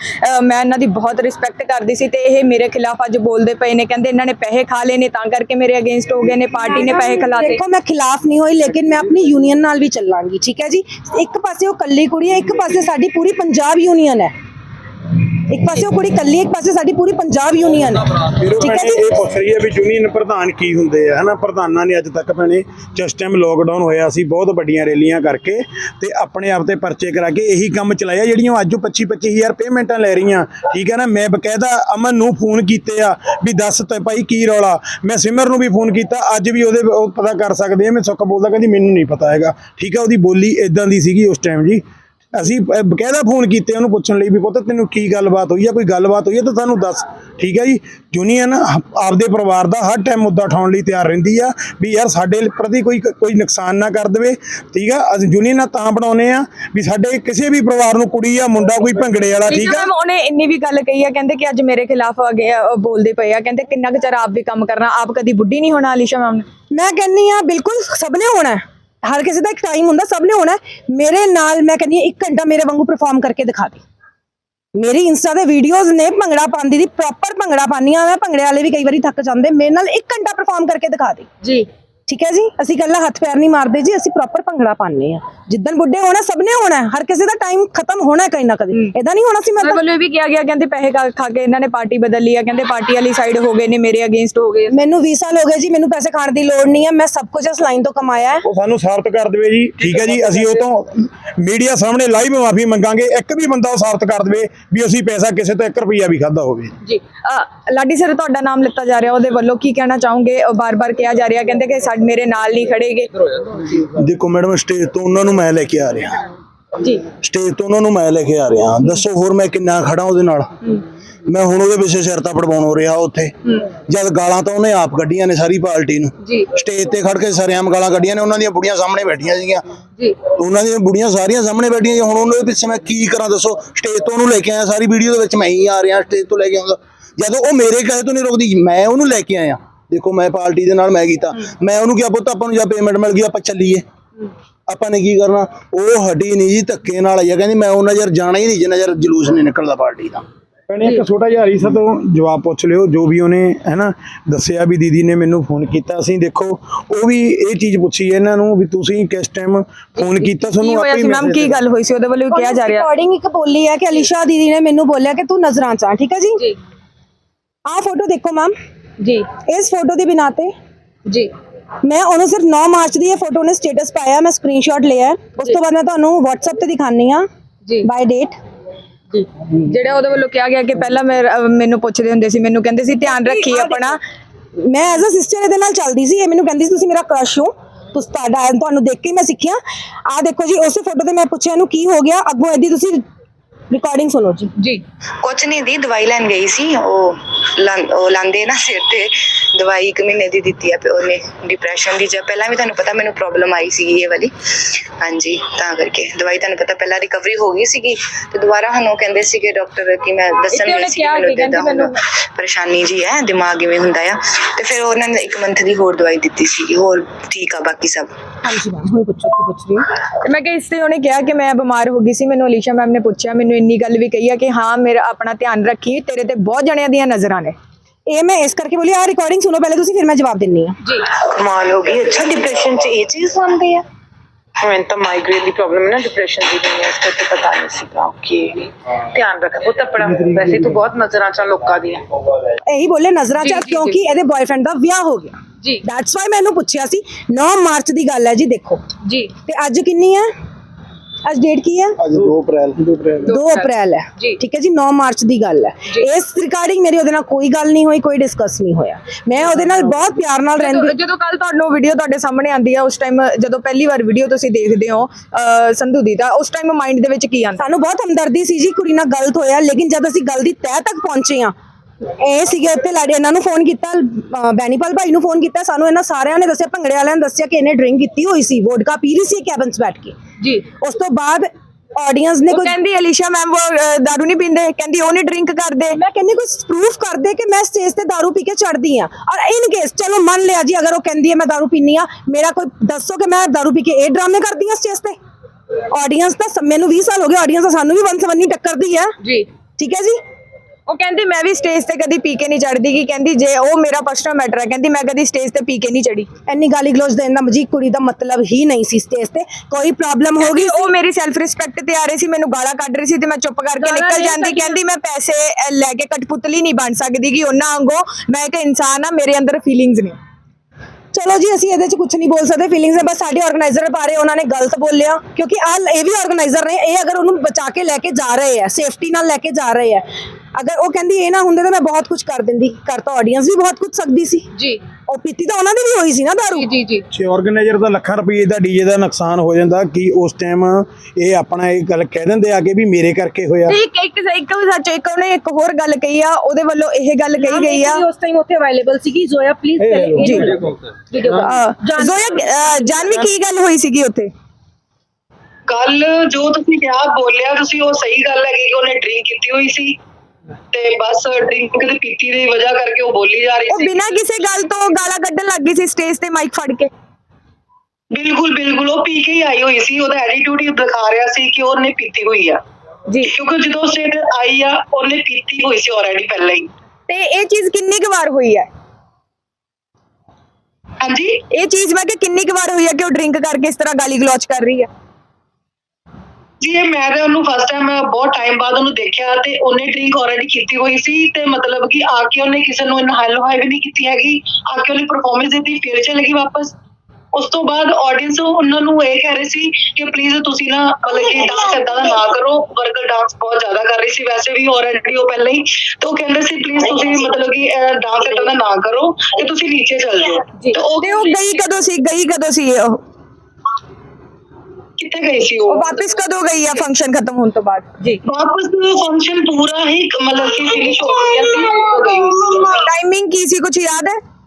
ਮੈਂ ਇਹਨਾਂ ਦੀ ਬਹੁਤ ਰਿਸਪੈਕਟ ਕਰਦੀ ਸੀ ਤੇ ਇਹ ਮੇਰੇ ਖਿਲਾਫ ਅੱਜ ਬੋਲਦੇ ਪਏ ਨੇ ਕਹਿੰਦੇ ਇਹਨਾਂ ਨੇ ਪੈਸੇ ਖਾ ਲਏ ਨੇ ਤਾਂ ਕਰਕੇ ਮੇਰੇ ਅਗੇਂਸਟ ਹੋ ਗਏ ਨੇ ਪਾਰਟੀ ਨੇ ਪੈਸੇ ਖਿਲਾਤੇ ਦੇਖੋ ਮੈਂ ਖਿਲਾਫ ਨਹੀਂ ਹੋਈ ਲੇਕਿਨ ਮੈਂ ਆਪਣੀ ਯੂਨੀਅਨ ਨਾਲ ਵੀ ਚੱਲਾਂਗੀ ਠੀਕ ਹੈ ਜੀ? ਇੱਕ ਪਾਸੇ ਉਹ ਕੱਲੀ ਕੁੜੀ ਹੈ ਇੱਕ ਪਾਸੇ ਸਾਡੀ ਪੂਰੀ ਪੰਜਾਬ ਯੂਨੀਅਨ ਹੈ। ਇੱਕ ਪਾਸੇ ਉਹ ਕੁੜੀ ਕੱਲੀ ਇੱਕ ਪਾਸੇ ਸਾਡੀ ਪੂਰੀ ਪੰਜਾਬ ਯੂਨੀਅਨ। ਹੈ ਫਿਰ ਉਹ ਠੀਕ ਹੈ ਭੈਣੇ ਜੀ ਇਹ ਪੁੱਛ ਰਹੀ ਹੈ ਵੀ ਯੂਨੀਅਨ ਪ੍ਰਧਾਨ ਕੀ ਹੁੰਦੇ ਆ ਹਨਾ? ਪ੍ਰਧਾਨਾਂ ਨੇ ਅੱਜ ਤੱਕ ਭੈਣੇ ਜਿਸ ਟਾਈਮ ਲੋਕਡਾਊਨ ਹੋਇਆ ਸੀ ਬਹੁਤ ਵੱਡੀਆਂ ਰੈਲੀਆਂ ਕਰਕੇ ਤੇ ਆਪਣੇ ਆਪ ਤੇ ਪਰਚੇ ਕਰਾ ਕੇ ਇਹੀ ਕੰਮ ਚਲਾਇਆ ਜਿਹੜੀਆਂ ਅੱਜ 25 25000 ਪੇਮੈਂਟਾਂ ਲੈ ਰਹੀਆਂ। ਠੀਕ ਹੈ ਨਾ? ਮੈਂ ਬਕਾਇਦਾ ਅਮਨ ਨੂੰ ਫੋਨ ਕੀਤੇ ਆ ਵੀ ਦੱਸ ਤੇ ਭਾਈ ਕੀ ਰੌਲਾ। ਮੈਂ ਸਿਮਰ ਨੂੰ ਵੀ ਫੋਨ ਕੀਤਾ ਅੱਜ ਵੀ ਉਹਦੇ ਉਹ ਪਤਾ ਕਰ ਸਕਦੇ ਆ ਮੈਂ ਸੁੱਖ ਬੋਲਦਾ ਕਹਿੰਦੀ ਮੈਨੂੰ ਨਹੀਂ ਪਤਾ ਹੈਗਾ। ਠੀਕ ਹੈ ਉਹਦੀ ਬੋਲੀ ਇਦਾਂ ਦੀ ਸੀਗੀ ਉਸ ਟਾਈਮ ਜੀ। ਅਸੀਂ ਅਹ, ਬਕਾਇਦਾ ਫੋਨ ਕੀਤੇ ਉਹਨੂੰ ਪੁੱਛਣ ਲਈ ਵੀ ਪੁੱਤ ਤੈਨੂੰ ਕੀ ਗੱਲਬਾਤ ਹੋਈ ਆ ਕੋਈ ਗੱਲਬਾਤ ਹੋਈ ਆ ਤਾਂ ਸਾਨੂੰ ਦੱਸ। ਠੀਕ ਹੈ ਜੀ? ਯੂਨੀਅਨ ਆਪਦੇ ਪਰਿਵਾਰ ਦਾ ਹਰ ਟਾਈਮ ਮੁੱਦਾ ਉਠਾਉਣ ਲਈ ਤਿਆਰ ਰਹਿੰਦੀ ਆ ਵੀ ਯਾਰ ਸਾਡੇ ਪ੍ਰਤੀ ਕੋਈ ਕੋਈ ਨੁਕਸਾਨ ਨਾ ਕਰ ਦੇਵੇ। ਠੀਕ ਆ? ਅਸੀਂ ਯੂਨੀਅਨ ਤਾਂ ਬਣਾਉਨੇ ਆ ਵੀ ਸਾਡੇ ਕਿਸੇ ਵੀ ਪਰਿਵਾਰ ਨੂੰ ਕੁੜੀ ਆ ਮੁੰਡਾ ਕੋਈ ਭੰਗੜੇ ਵਾਲਾ ਠੀਕ ਆ? ਮੈਮ ਉਹਨੇ ਇੰਨੀ ਵੀ ਗੱਲ ਕਹੀ ਆ ਕਹਿੰਦੇ ਕਿ ਅੱਜ ਮੇਰੇ ਖਿਲਾਫ ਅਗੇ ਅ, ਬੋਲਦੇ ਪਏ ਆ। ਕਹਿੰਦੇ ਕਿੰਨਾ ਕੁ ਚਿਰ ਆਪ ਵੀ ਕੰਮ ਕਰਨਾ ਆਪ ਕਦੀ ਬੁੱਢੀ ਨਹੀਂ ਹੋਣਾ ਅਲੀਸ਼ਾ ਮੈਮ ਨੇ? ਮੈਂ ਕਹਿੰਨੀ ਆ ਬਿਲਕੁਲ ਸਭ ਨੇ ਹੋਣਾ। ਹੈ ਹਰ ਕਿਸੇ ਦਾ ਇੱਕ ਟਾਈਮ ਹੁੰਦਾ, ਸਭ ਨੇ ਹੋਣਾ ਮੇਰੇ ਨਾਲ ਮੈਂ ਕਹਿੰਦੀ ਹਾਂ, ਇੱਕ ਘੰਟਾ ਮੇਰੇ ਵਾਂਗੂ ਪਰਫਾਰਮ ਕਰਕੇ ਦਿਖਾ ਦੇ। ਮੇਰੀ ਇੰਸਟਾ ਦੇ ਵੀਡੀਓਜ਼ ਨੇ ਭੰਗੜਾ ਪਾਉਂਦੀ ਦੀ ਪ੍ਰੋਪਰ ਭੰਗੜਾ ਪਾਉਂਦੀ ਆ ਮੈਂ ਭੰਗੜੇ ਵਾਲੇ ਵੀ ਕਈ ਵਾਰੀ ਥੱਕ ਜਾਂਦੇ, ਮੇਰੇ ਨਾਲ ਇੱਕ ਘੰਟਾ ਪਰਫਾਰਮ ਕਰਕੇ ਦਿਖਾ ਦੇ। ਜੀ। ਠੀਕ ਹੈ ਜੀ? ਅਸੀਂ ਇਕੱਲਾ ਹੱਥ ਪੈਰ ਨਹੀਂ ਮਾਰਦੇ ਜੀ ਅਸੀਂ ਪ੍ਰੋਪਰ ਭੰਗੜਾ ਪਾਉਂਦੇ ਆ ਜਿੱਦਣ ਬੁੱਢੇ ਹੋਣਾ ਸਭ ਨੇ ਹੋਣਾ। ਹਰ ਕਿਸੇ ਦਾ ਟਾਈਮ ਖਤਮ ਹੋਣਾ ਹੈ ਕहीं ਨਾ ਕਦੇ। ਇਦਾਂ ਨਹੀਂ ਹੋਣਾ ਸੀ ਮੈਂ ਵੱਲੋਂ ਵੀ ਕਿਹਾ ਗਿਆ ਕਹਿੰਦੇ ਪੈਸੇ ਖਾ ਖਾ ਕੇ ਇਹਨਾਂ ਨੇ ਪਾਰਟੀ ਬਦਲ ਲਈ ਆ ਕਹਿੰਦੇ ਪਾਰਟੀ ਵਾਲੀ ਸਾਈਡ ਹੋ ਗਏ ਨੇ ਮੇਰੇ ਅਗੇਂਸਟ ਹੋ ਗਏ। ਮੈਨੂੰ 20 ਸਾਲ ਹੋ ਗਏ ਜੀ ਮੈਨੂੰ ਪੈਸੇ ਖਾਣ ਦੀ ਲੋੜ ਨਹੀਂ ਹੈ। ਮੈਂ ਸਭ ਕੁਝ ਇਸ ਲਾਈਨ ਤੋਂ ਕਮਾਇਆ ਹੈ। ਉਹ ਸਾਨੂੰ ਸਾਬਤ ਕਰ ਦੇਵੇ ਜੀ। ਠੀਕ ਹੈ ਜੀ ਅਸੀਂ ਉਹ ਤੋਂ ਮੀਡੀਆ ਸਾਹਮਣੇ ਲਾਈਵ ਮਾਫੀ ਮੰਗਾਂਗੇ। ਇੱਕ ਵੀ ਬੰਦਾ ਉਹ ਸਾਬਤ ਕਰ ਦੇਵੇ ਵੀ ਅਸੀਂ ਪੈਸਾ ਕਿਸੇ ਤੋਂ 1 ਰੁਪਿਆ ਵੀ ਖਾਦਾ ਹੋਵੇ। ਜੀ ਲਾਡੀ ਸਰ ਤੁਹਾਡਾ ਨਾਮ ਲਿੱਤਾ ਜਾ ਰਿਹਾ ਉਹਦੇ ਵੱਲੋਂ ਕੀ ਕਹਿਣਾ ਚਾਹੋਗੇ? ਬਾਰ-ਬਾਰ ਕਿਹਾ ਜਾ ਰਿਹਾ ਕਹਿੰਦੇ ਕਿ ਸਾਡੇ ਮੇਰੇ ਨਾਲ ਨਹੀਂ ਖੜੇਗੇ। ਦੇਖੋ ਮੈਡਮ ਸਟੇਜ ਤੋਂ ਉਹਨਾਂ ਨੂੰ ਮੈਂ ਲੈ ਕੇ ਆ ਰਿਹਾ। ਜੀ। ਸਟੇਜ ਤੋਂ ਉਹਨਾਂ ਨੂੰ ਮੈਂ ਲੈ ਕੇ ਆ ਰਿਹਾ। ਦੱਸੋ ਹੋਰ ਮੈਂ ਕਿੰਨਾ ਖੜਾ ਉਹਦੇ ਨਾਲ? ਮੈਂ ਹੁਣ ਉਹਦੇ ਪਿੱਛੇ ਸਿਰ ਤਾਂ ਪੜਵਾਉਣ ਹੋ ਰਿਹਾ ਉੱਥੇ। ਜਦ ਗਾਲਾਂ ਤਾਂ ਉਹਨੇ ਆਪ ਕੱਢੀਆਂ ਨੇ ਸਾਰੀ ਪਾਰਟੀ ਨੂੰ। ਜੀ। ਸਟੇਜ ਤੇ ਖੜ ਕੇ ਸਰਿਆਮ ਗਾਲਾਂ ਕੱਢੀਆਂ ਨੇ ਉਹਨਾਂ ਦੀਆਂ ਬੁੜੀਆਂ ਸਾਹਮਣੇ ਬੈਠੀਆਂ ਸੀਗੀਆਂ। ਜੀ। ਉਹਨਾਂ ਦੀਆਂ ਬੁੜੀਆਂ ਸਾਰੀਆਂ ਸਾਹਮਣੇ ਬੈਠੀਆਂ ਜੀ ਹੁਣ ਉਹਨਾਂ ਦੇ ਪਿੱਛੇ ਮੈਂ ਕੀ ਕਰਾਂ ਦੱਸੋ? ਸਟੇਜ ਤੋਂ ਉਹਨੂੰ ਲੈ ਕੇ ਆਇਆ ਸਾਰੀ ਵੀਡੀਓ ਦੇ ਵਿੱਚ ਮੈਂ ਹੀ ਆ ਰਿਹਾ ਸਟੇਜ ਤੋਂ ਲੈ ਕੇ ਆਉਂਦਾ। ਜਦੋਂ ਉਹ ਮੇਰੇ ਕਹੇ ਤੋਂ ਨਹੀਂ ਰੁਕਦੀ ਮੈਂ ਉਹਨੂੰ ਲੈ ਕੇ ਆਇਆ। ਦੇਖੋ ਮੈਂ ਪਾਰਟੀ ਦੇ ਨਾਲ ਮੈਂ ਕੀਤਾ। ਮੈਂ ਉਹਨੂੰ ਕਿਹਾ ਪੁੱਤ ਆਪਾਂ ਨੂੰ ਜਾਂ ਪੇਮੈਂਟ ਮਿਲ ਗਈ ਆਪਾਂ ਚੱਲੀਏ। ਆਪਾਂ ਨੇ ਕੀ ਕਰਨਾ? ਉਹ ਹਟੀ ਨਹੀਂ ਜੀ ਧੱਕੇ ਨਾਲ ਆਈ ਆ। ਕਹਿੰਦੀ ਮੈਂ ਉਹਨਾਂ ਯਾਰ ਜਾਣਾ ਹੀ ਨਹੀਂ ਜਿੰਨਾ ਯਾਰ ਜਲੂਸ ਨਹੀਂ ਨਿਕਲਦਾ ਪਾਰਟੀ ਦਾ। ਭੈਣੇ ਇੱਕ ਛੋਟਾ ਜਿਹਾ ਹਰੀਸਾ ਤੋਂ ਜਵਾਬ ਪੁੱਛ ਲਿਓ। ਜੋ ਵੀ ਉਹਨੇ ਹੈਨਾ ਦੱਸਿਆ ਵੀ ਦੀਦੀ ਨੇ ਮੈਨੂੰ ਫੋਨ ਕੀਤਾ। ਅਸੀਂ ਦੇਖੋ ਉਹ ਵੀ ਇਹ ਚੀਜ਼ ਪੁੱਛੀ ਇਹਨਾਂ ਨੂੰ ਵੀ ਤੁਸੀਂ ਕਿਸ ਟਾਈਮ ਫੋਨ ਕੀਤਾ? ਤੁਹਾਨੂੰ ਆਪੇ ਸੀ ਮੈਮ ਕੀ ਗੱਲ ਹੋਈ ਸੀ ਉਹਦੇ ਵੱਲੋਂ ਵੀ ਕਿਹਾ ਜਾ ਰਿਹਾ। ਰਿਕਾਰਡਿੰਗ ਇੱਕ ਬੋਲੀ ਹੈ ਕਿ ਅਲੀਸ਼ਾ ਦੀਦੀ ਨੇ ਮੈਨੂੰ ਬੋਲਿਆ ਕਿ ਤੂੰ ਨਜ਼ਰਾਂ ਚ ਆ ਠੀਕ ਹੈ ਜੀ? ਜੀ। ਆਹ ਫੋਟੋ ਦੇਖੋ ਮੈਮ ਜੀ। ਇਸ ਫੋਟੋ ਦੇ ਬਿਨਾਂ ਤੇ? ਜੀ। ਮੈਂ ਉਹਨੂੰ ਸਿਰਫ 9 ਮਾਰਚ ਦੀ ਇਹ ਫੋਟੋ ਨੇ ਸਟੇਟਸ ਪਾਇਆ ਮੈਂ ਸਕਰੀਨਸ਼ਾਟ ਲਿਆ। ਉਸ ਤੋਂ ਬਾਅਦ ਮੈਂ ਤੁਹਾਨੂੰ WhatsApp ਤੇ ਦਿਖਾਣੀ ਆ ਜੀ। ਬਾਈ ਡੇਟ ਜੀ। ਜਿਹੜਾ ਉਹਦੇ ਵੱਲੋਂ ਕਿਹਾ ਗਿਆ ਕਿ ਪਹਿਲਾਂ ਮੈਨੂੰ ਪੁੱਛਦੇ ਹੁੰਦੇ ਸੀ ਮੈਨੂੰ ਕਹਿੰਦੇ ਸੀ ਧਿਆਨ ਰੱਖੀ ਆਪਣਾ। ਮੈਂ ਐਜ਼ ਅ ਸਿਸਟਰ ਇਹਦੇ ਨਾਲ ਚੱਲਦੀ ਸੀ ਇਹ ਮੈਨੂੰ ਕਹਿੰਦੀ ਸੀ ਤੁਸੀਂ ਮੇਰਾ ਕ੍ਰਸ਼ ਹੋ। ਤੁਸੀਂ ਤੁਹਾਡਾ ਤੁਹਾਨੂੰ ਦੇਖ ਕੇ ਮੈਂ ਸਿੱਖਿਆ। ਆ ਦੇਖੋ ਜੀ ਉਸੇ ਫੋਟੋ ਤੇ ਮੈਂ ਪੁੱਛਿਆ ਇਹਨੂੰ ਕੀ ਹੋ ਗਿਆ। ਅੱਗੋਂ ਇਹਦੀ ਤੁਸੀਂ ਰਿਕਾਰਡਿੰਗ ਸੁਣੋ ਜੀ। ਜੀ। ਕੁਛ ਨਹੀਂ ਦੀ ਦਵਾਈ ਲੈਣ ਗਈ ਸੀ ਉਹ ਲਾਂ- ਉਹ ਲਾਂਦੇ ਨਾ ਸਿਰ ਤੇ ਦਵਾਈ ਇੱਕ ਮਹੀਨੇ ਦੀ ਦਿੱਤੀ ਆ ਤੇ ਉਹਨੇ ਡਿਪਰੈਸ਼ਨ ਦੀ ਜਾਂ ਪਹਿਲਾਂ ਵੀ ਤੁਹਾਨੂੰ ਪਤਾ ਮੈਨੂੰ ਪ੍ਰੋਬਲਮ ਆਈ ਸੀ ਇਹ ਵਾਲੀ। ਹਾਂਜੀ ਤਾਂ ਕਰਕੇ। ਦਵਾਈ ਤੁਹਾਨੂੰ ਪਤਾ ਪਹਿਲਾਂ ਰਿਕਵਰੀ ਹੋ ਗਈ ਸੀਗੀ ਤੇ ਦੁਬਾਰਾ ਉਹ ਕਹਿੰਦੇ ਸੀਗੇ ਡਾਕਟਰ ਕਿ ਮੈਂ ਦੱਸਣ ਗਈ ਸੀ ਮੈਨੂੰ ਏਦਾਂ ਹੁਣ ਪਰੇਸ਼ਾਨੀ ਜੀ ਹੈ ਦਿਮਾਗ ਇਵੇਂ ਹੁੰਦਾ ਆ। ਤੇ ਫਿਰ ਉਹਨਾਂ ਨੇ ਇੱਕ ਮੰਥ ਦੀ ਹੋਰ ਦਵਾਈ ਦਿੱਤੀ ਸੀਗੀ ਹੋਰ ਠੀਕ ਆ ਬਾਕੀ ਸਭ। ਹਾਂਜੀ ਮੈਮ ਹੁਣ ਪੁੱਛੋ ਕੀ ਪੁੱਛ ਰਹੀ ਹੋ। ਤੇ ਮੈਂ ਕਿ ਇਸ ਤੇ ਉਹਨੇ ਕਿਹਾ ਕਿ ਮੈਂ ਬਿਮਾਰ ਹੋ ਗਈ ਸੀ ਮੈਨੂੰ ਅਲੀਸ਼ਾ ਮੈਮ ਨੇ ਪੁੱਛਿਆ ਮੈਨੂੰ ਇੰਨੀ ਗੱਲ ਵੀ ਕਹੀ ਆ ਕਿ ਹਾਂ ਮੇਰਾ ਆਪਣਾ ਧਿਆਨ ਰੱਖੀ ਤੇਰੇ ਤੇ ਬਹੁਤ ਜਣਿਆਂ ਦੀਆਂ ਨਜ਼ਰਾਂ ਨੇ। ਇਹ ਮੈਂ ਇਸ ਕਰਕੇ ਬੋਲੀ ਆ ਰਿਕਾਰਡਿੰਗ ਸੁਣੋ ਪਹਿਲੇ ਤੁਸੀਂ ਫਿਰ ਮੈਂ ਜਵਾਬ ਦਿੰਨੀ ਆ। ਜੀ। ਕਮਾਲ ਹੋ ਗਈ ਅੱਛਾ ਡਿਪਰੈਸ਼ਨ ਚ ਇਹ ਚੀਜ਼ ਹੁੰਦੀ ਹੈ ਮੈਨੂੰ ਤਾਂ ਮਾਈਗ੍ਰੇਨ ਦੀ ਪ੍ਰੋਬਲਮ ਹੈ ਨਾ ਡਿਪਰੈਸ਼ਨ ਦੀ ਨਹੀਂ ਹੈ ਇਸ ਕਰਕੇ ਪਤਾ ਨਹੀਂ ਸੀਗਾ ਓਕੇ ਧਿਆਨ ਰੱਖ ਉਹ ਤਪੜਾ। ਵੈਸੇ ਤੂੰ ਬਹੁਤ ਨਜ਼ਰਾਂ ਚ ਆ ਲੋਕਾਂ ਦੀਆਂ। ਇਹੀ ਬੋਲੇ ਨਜ਼ਰਾਂ ਚ। ਕਿਉਂਕਿ ਇਹਦੇ ਬॉयਫ੍ਰੈਂਡ ਦਾ ਵਿਆਹ ਹੋ ਗਿਆ। ਜੀ। ਦੈਟਸ ਵਾਈ ਮੈਨੂੰ ਪੁੱਛਿਆ ਸੀ 9 ਮਾਰਚ ਦੀ ਗੱਲ ਹੈ ਜੀ ਦੇਖੋ। ਜੀ। ਤੇ ਅੱਜ ਕਿੰਨੀ ਹੈ? ਅੱਜ ਡੇਟ ਕੀ ਹੈ ਅੱਜ 2 ਅਪ੍ਰੈਲ। 2 ਅਪ੍ਰੈਲ। 2 ਅਪ੍ਰੈਲ ਹੈ। ਜੀ। ਠੀਕ ਹੈ ਜੀ 9 ਮਾਰਚ ਦੀ ਗੱਲ ਹੈ। ਇਸ ਰਿਗਾਰਡਿੰਗ ਮੇਰੀ ਉਹਦੇ ਨਾਲ ਕੋਈ ਗੱਲ ਨਹੀਂ ਹੋਈ ਕੋਈ ਡਿਸਕਸ ਨਹੀਂ ਹੋਇਆ। ਮੈਂ ਉਹਦੇ ਨਾਲ ਬਹੁਤ ਪਿਆਰ ਨਾਲ ਰਹਿੰਦੀ ਜਦੋਂ ਕੱਲ ਤੁਹਾਨੂੰ ਵੀਡੀਓ ਤੁਹਾਡੇ ਸਾਹਮਣੇ ਆਂਦੀ ਆ ਉਸ ਟਾਈਮ ਜਦੋਂ ਪਹਿਲੀ ਵਾਰ ਵੀਡੀਓ ਤੁਸੀਂ ਦੇਖਦੇ ਹੋ ਸੰਧੂ ਦੀ ਤਾਂ ਉਸ ਟਾਈਮ ਮਾਈਂਡ ਦੇ ਵਿੱਚ ਕੀ ਆਂਦਾ ਸਾਨੂੰ ਬਹੁਤ ਹਮਦਰਦੀ ਸੀ ਜੀ ਕੁੜੀ ਨਾਲ ਗਲਤ ਹੋਇਆ ਲੇਕਿਨ ਜਦ ਅਸੀਂ ਗੱਲ ਦੀ ਤਹਿ ਤੱਕ ਪਹੁੰਚੇ ਆ ਇਹ ਸੀਗੇ ਇੱਥੇ ਲੜ ਇਹਨਾਂ ਨੂੰ ਫੋਨ ਕੀਤਾ ਬੈਨੀਪਾਲ ਭਾਈ ਨੂੰ ਫੋਨ ਕੀਤਾ ਸਾਨੂੰ ਇਹਨਾਂ ਸਾਰਿਆਂ ਨੇ ਦੱਸਿਆ ਭੰਗੜੇ ਵਾਲਿਆਂ ਨੇ ਦੱਸਿਆ ਕਿ ਇਹਨੇ ਡਰਿੰਕ ਕੀਤੀ ਹੋਈ ਸੀ ਵੋਡਕਾ ਪੀ ਰਹੀ ਸੀ ਕੈਬਨ ਬੈਠ ਕੇ। ਜੀ। ਉਸ ਤੋਂ ਬਾਅਦ ਆਡੀਅנס ਨੇ ਕੋਈ ਕਹਿੰਦੀ ਅਲੀਸ਼ਾ ਮੈਮ ਉਹ दारू ਨਹੀਂ ਪੀਂਦੇ। ਕਹਿੰਦੀ ਉਹ ਨਹੀਂ ਡਰਿੰਕ ਕਰਦੇ। ਮੈਂ ਕਹਿੰਦੀ ਕੋਈ ਪ੍ਰੂਫ ਕਰ ਦੇ ਕਿ ਮੈਂ ਸਟੇਜ ਤੇ दारू ਪੀ ਕੇ ਚੜਦੀ ਆ ਔਰ ਇਨ ਕੇਸ ਚਲੋ ਮੰਨ ਲਿਆ ਜੀ ਅਗਰ ਉਹ ਕਹਿੰਦੀ ਹੈ ਮੈਂ दारू ਪੀਨੀ ਆ ਮੇਰਾ ਕੋਈ ਦੱਸੋ ਕਿ ਮੈਂ दारू ਪੀ ਕੇ ਇਹ ਡਰਾਮੇ ਕਰਦੀ ਆ ਸਟੇਜ ਤੇ? ਆਡੀਅנס ਤਾਂ ਮੈਨੂੰ 20 ਸਾਲ ਹੋ ਗਏ ਆਡੀਅנס ਤਾਂ ਸਾਨੂੰ ਵੀ ਵੰਸ ਵੰਨੀ ਟੱਕਰਦੀ ਆ ਜੀ। ਠੀਕ ਹੈ ਜੀ? ਉਹ ਕਹਿੰਦੀ ਮੈਂ ਵੀ ਸਟੇਜ ਤੇ ਕਦੀ ਪੀ ਕੇ ਨਹੀਂ ਚੜਦੀ ਕਿ ਕਹਿੰਦੀ ਜੇ ਉਹ ਮੇਰਾ ਪਰਸਨਲ ਮੈਟਰ ਹੈ। ਕਹਿੰਦੀ ਮੈਂ ਕਦੀ ਸਟੇਜ ਤੇ ਪੀ ਕੇ ਨਹੀਂ ਚੜੀ ਇੰਨੀ ਗਾਲੀ ਗਲੋਚ ਦੇਣ ਦਾ ਮਜੀ ਕੁੜੀ ਦਾ ਮਤਲਬ ਹੀ ਨਹੀਂ ਸੀ ਸਟੇਜ ਤੇ। ਕੋਈ ਪ੍ਰੋਬਲਮ ਹੋ ਗਈ ਉਹ ਮੇਰੀ ਸੈਲਫ ਰਿਸਪੈਕਟ ਤੇ ਆ ਰਹੀ ਸੀ ਮੈਨੂੰ ਗਾਲਾਂ ਕੱਢ ਰਹੀ ਸੀ ਤੇ ਮੈਂ ਚੁੱਪ ਕਰਕੇ ਨਿਕਲ ਜਾਂਦੀ। ਕਹਿੰਦੀ ਮੈਂ ਪੈਸੇ ਲੈ ਕੇ ਕਟਪੁਤਲੀ ਨਹੀਂ ਬਣ ਸਕਦੀ ਕਿ ਉਹਨਾਂ ਵਾਂਗੂ ਮੈਂ ਇੱਕ ਇਨਸਾਨ ਆ ਮੇਰੇ ਅੰਦਰ ਫੀਲਿੰਗਸ ਨੇ। ਚਲੋ ਜੀ ਅਸੀਂ ਇਹਦੇ 'ਚ ਕੁਝ ਨਹੀਂ ਬੋਲ ਸਕਦੇ। ਫੀਲਿੰਗਸ ਹੈ ਬਸ ਸਾਡੇ ਆਰਗੇਨਾਈਜ਼ਰ ਬਾਰੇ ਉਹਨਾਂ ਨੇ ਗਲਤ ਬੋਲਿਆ। ਕਿਉਂਕਿ ਆ ਇਹ ਵੀ ਆਰਗੇਨਾਈਜ਼ਰ ਨੇ ਇਹ ਅਗਰ ਉਹਨੂੰ ਬਚਾ ਕੇ ਲੈ ਕੇ ਜਾ ਰਹੇ ਆ ਸੇਫਟੀ ਨਾਲ ਲੈ ਕੇ ਜਾ ਰਹੇ ਆ ਅਗਰ ਉਹ ਕਹਿੰਦੀ ਇਹ ਨਾ ਹੁੰਦੇ ਤਾਂ ਮੈਂ ਬਹੁਤ ਕੁਝ ਕਰ ਦਿੰਦੀ ਕਰ ਤਾਂ ਆਡੀਅנס ਵੀ ਬਹੁਤ ਕੁਝ ਸਕਦੀ ਸੀ। ਜੀ। ਉਹ ਪੀਤੀ ਤਾਂ ਉਹਨਾਂ ਦੀ ਵੀ ਹੋਈ ਸੀ ਨਾ ਦਾਰੂ। ਜੀ ਜੀ ਜੇ। ਆਰਗੇਨਾਈਜ਼ਰ ਦਾ ਲੱਖਾਂ ਰੁਪਏ ਦਾ ਡੀਜੇ ਦਾ ਨੁਕਸਾਨ ਹੋ ਜਾਂਦਾ ਕਿ ਉਸ ਟਾਈਮ ਇਹ ਆਪਣਾ ਇਹ ਗੱਲ ਕਹਿ ਦਿੰਦੇ ਆ ਕਿ ਵੀ ਮੇਰੇ ਕਰਕੇ ਹੋਇਆ। ਇੱਕ ਇੱਕ ਇੱਕ ਸੱਚ ਇੱਕ ਉਹਨੇ ਇੱਕ ਹੋਰ ਗੱਲ ਕਹੀ ਆ ਉਹਦੇ ਵੱਲੋਂ ਇਹ ਗੱਲ ਕਹੀ ਗਈ ਆ। ਉਸ ਟਾਈਮ ਉੱਥੇ ਅਵੇਲੇਬਲ ਸੀਗੀ। ਜ਼ੋਇਆ ਪਲੀਜ਼ ਜੀ। ਜ਼ੋਇਆ ਜਾਨਵੀ ਕੀ ਗੱਲ ਹੋਈ ਸੀਗੀ ਉੱਥੇ? ਕੱਲ ਜੋ ਤੁਸੀਂ ਕਿਹਾ ਬੋਲਿਆ ਤੁਸੀਂ ਉਹ ਸਹੀ ਗੱਲ ਹੈਗੀ ਕਿ ਉਹਨੇ ਡਰਿੰਕ ਕੀਤੀ ਹੋਈ ਸੀ। ਤੇ ਬਸ ਡਰਿੰਕ ਦੀ ਪੀਤੀ ਦੀ ਵਜ੍ਹਾ ਕਰਕੇ ਉਹ ਬੋਲੀ ਜਾ ਰਹੀ ਉਹ ਸੀ। ਬਿਨਾਂ ਕਿਸੇ ਗੱਲ ਤੋਂ ਗਾਲਾਂ ਕੱਢਣ ਲੱਗ ਗਈ ਸੀ ਸਟੇਜ ਤੇ ਮਾਈਕ ਫੜ ਕੇ। ਬਿਲਕੁਲ ਬਿਲਕੁਲ ਉਹ ਪੀ ਕੇ ਹੀ ਆਈ ਹੋਈ ਸੀ। ਉਹਦਾ ਐਟੀਟਿਊਡ ਹੀ ਦਿਖਾ ਰਿਹਾ ਸੀ ਕਿ ਉਹਨੇ ਪੀਤੀ ਹੋਈ ਆ। ਜੀ। ਕਿਉਂਕਿ ਜਦੋਂ ਸਟੇਟ ਆਈ ਆ ਉਹਨੇ ਪੀਤੀ ਹੋਈ ਸੀ ਆਲਰੇਡੀ ਪਹਿਲਾਂ ਹੀ। ਤੇ ਇਹ ਚੀਜ਼ ਕਿੰਨੀ ਕੁ ਵਾਰ ਹੋਈ ਹੈ ਹਾਂਜੀ? ਇਹ ਚੀਜ਼ ਮੈਂ ਕਿ ਕਿੰਨੀ ਕੁ ਵਾਰ ਹੋਈ ਹੈ ਕਿ ਉਹ ਡਰਿੰਕ ਕਰਕੇ ਇਸ ਤਰ੍ਹਾਂ ਗਾਲੀ ਗਲੋਚ ਕਰ ਰਹੀ ਹੈ ਜੀ ਇਹ ਮੈਂ ਤੇ ਉਹਨੂੰ ਫਸਟ ਟਾਈਮ ਬਹੁਤ ਟਾਈਮ ਬਾਅਦ ਉਹਨੂੰ ਦੇਖਿਆ ਤੇ ਉਹਨੇ ਡਰਿੰਕ ਆਲਰੇਡੀ ਕੀਤੀ ਹੋਈ ਸੀ ਤੇ ਮਤਲਬ ਕਿ ਆ ਕੇ ਉਹਨੇ ਕਿਸੇ ਨੂੰ ਇਨ ਹੈਲੋ ਹਾਈ ਵੀ ਨਹੀਂ ਕੀਤੀ ਹੈਗੀ। ਆ ਕੇ ਉਹਨੇ ਪਰਫਾਰਮੈਂਸ ਦਿੱਤੀ ਫਿਰ ਚਲੇ ਗਈ ਵਾਪਸ। ਉਸ ਤੋਂ ਬਾਅਦ ਆਡੀਅנס ਉਹਨਾਂ ਨੂੰ ਇਹ ਕਹਿ ਰਹੇ ਸੀ ਕਿ ਪਲੀਜ਼ ਤੁਸੀਂ ਨਾ ਮਤਲਬ ਕਿ ਡਾਂਸ ਏਦਾਂ ਦਾ ਨਾ ਕਰੋ ਵਰਗਲ ਡਾਂਸ ਬਹੁਤ ਜ਼ਿਆਦਾ ਕਰ ਰਹੀ ਸੀ ਵੈਸੇ ਵੀ ਆਲਰੇਡੀ ਉਹ ਪਹਿਲਾਂ ਹੀ। ਤੇ ਉਹ ਕਹਿੰਦੇ ਸੀ ਪਲੀਜ਼ ਤੁਸੀਂ ਮਤਲਬ ਕਿ ਡਾਂਸ ਏਦਾਂ ਦਾ ਨਾ ਕਰੋ ਤੇ ਤੁਸੀਂ ਨੀਚੇ ਚੱਲ ਜਾਓ। ਤੇ ਉਹ ਗਈ ਕਦੋਂ ਸੀ ਗਈ ਕਦੋਂ ਸੀ ਉਹ ਕਿੱਥੇ ਗਈ ਸੀ ਉਹ? ਉਹ ਵਾਪਸ ਕਦੋਂ ਗਈ ਆ ਫੰਕਸ਼ਨ ਖਤਮ ਹੋਣ ਤੋਂ ਬਾਅਦ? ਜੀ। ਵਾਪਸ ਫੰਕਸ਼ਨ ਪੂਰਾ ਹੀ ਮਤਲਬ ਕਿ ਫਿਨਿਸ਼ ਹੋ ਗਿਆ ਸੀ ਉਹ ਗਈ ਹੋਈ ਸੀ। ਟਾਈਮਿੰਗ ਕੀ ਸੀ ਕੁਝ ਯਾਦ ਹੈ?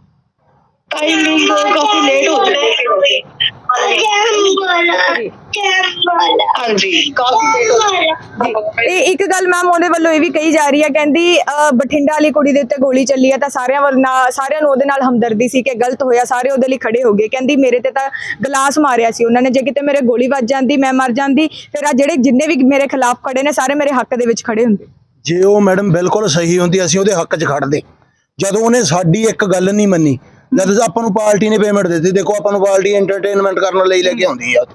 ਟਾਈਮਿੰਗ ਕਾਫੀ ਲੇਟ ਹੋ ਚੁੱਕੀ ਸੀ ਹਾਂਜੀ। ਕਾਫੀ ਲੇਟ ਹੋ ਚੁੱਕੀ ਤੇ ਇੱਕ ਗੱਲ ਮੈਮ ਉਹਦੇ ਵੱਲੋਂ ਇਹ ਵੀ ਕਹੀ ਜਾ ਰਹੀ ਹੈ ਕਹਿੰਦੀ ਅਹ, ਬਠਿੰਡਾ ਵਾਲੀ ਕੁੜੀ ਦੇ ਉੱਤੇ ਗੋਲੀ ਚੱਲੀ ਹੈ ਤਾਂ ਸਾਰਿਆਂ ਵੱਲ ਨਾਲ ਸਾਰਿਆਂ ਨੂੰ ਉਹਦੇ ਨਾਲ ਹਮਦਰਦੀ ਸੀ ਕਿ ਗਲਤ ਹੋਇਆ ਸਾਰੇ ਉਹਦੇ ਲਈ ਖੜੇ ਹੋ ਗਏ। ਕਹਿੰਦੀ ਮੇਰੇ ਤੇ ਤਾਂ ਗਲਾਸ ਮਾਰਿਆ ਸੀ ਉਹਨਾਂ ਨੇ ਜੇ ਕਿਤੇ ਮੇਰੇ ਗੋਲੀ ਵੱਜ ਜਾਂਦੀ ਮੈਂ ਮਰ ਜਾਂਦੀ ਫਿਰ ਆ ਜਿਹੜੇ ਜਿੰਨੇ ਵੀ ਮੇਰੇ ਖਿਲਾਫ ਖੜੇ ਨੇ ਸਾਰੇ ਮੇਰੇ ਹੱਕ ਦੇ ਵਿੱਚ ਖੜੇ ਹੁੰਦੇ। ਜੇ ਉਹ ਮੈਡਮ ਬਿਲਕੁਲ ਸਹੀ ਹੁੰਦੀ ਅਸੀਂ ਉਹਦੇ ਹੱਕ 'ਚ ਖੜਦੇ ਜਦੋਂ ਉਹਨੇ ਸਾਡੀ ਇੱਕ ਗੱਲ ਨਹੀਂ ਮੰਨੀ ਜਦ ਆਪਾਂ ਨੂੰ ਪਾਰਟੀ ਨੇ ਪੇਮੈਂਟ ਦਿੱਤੀ ਦੇਖੋ ਆਪਾਂ ਨੂੰ ਪਾਰਟੀ ਐਂਟਰਟੇਨਮੈਂਟ ਕਰਨ ਲਈ ਲੈ ਕੇ ਆਉਂਦੀ ਆ।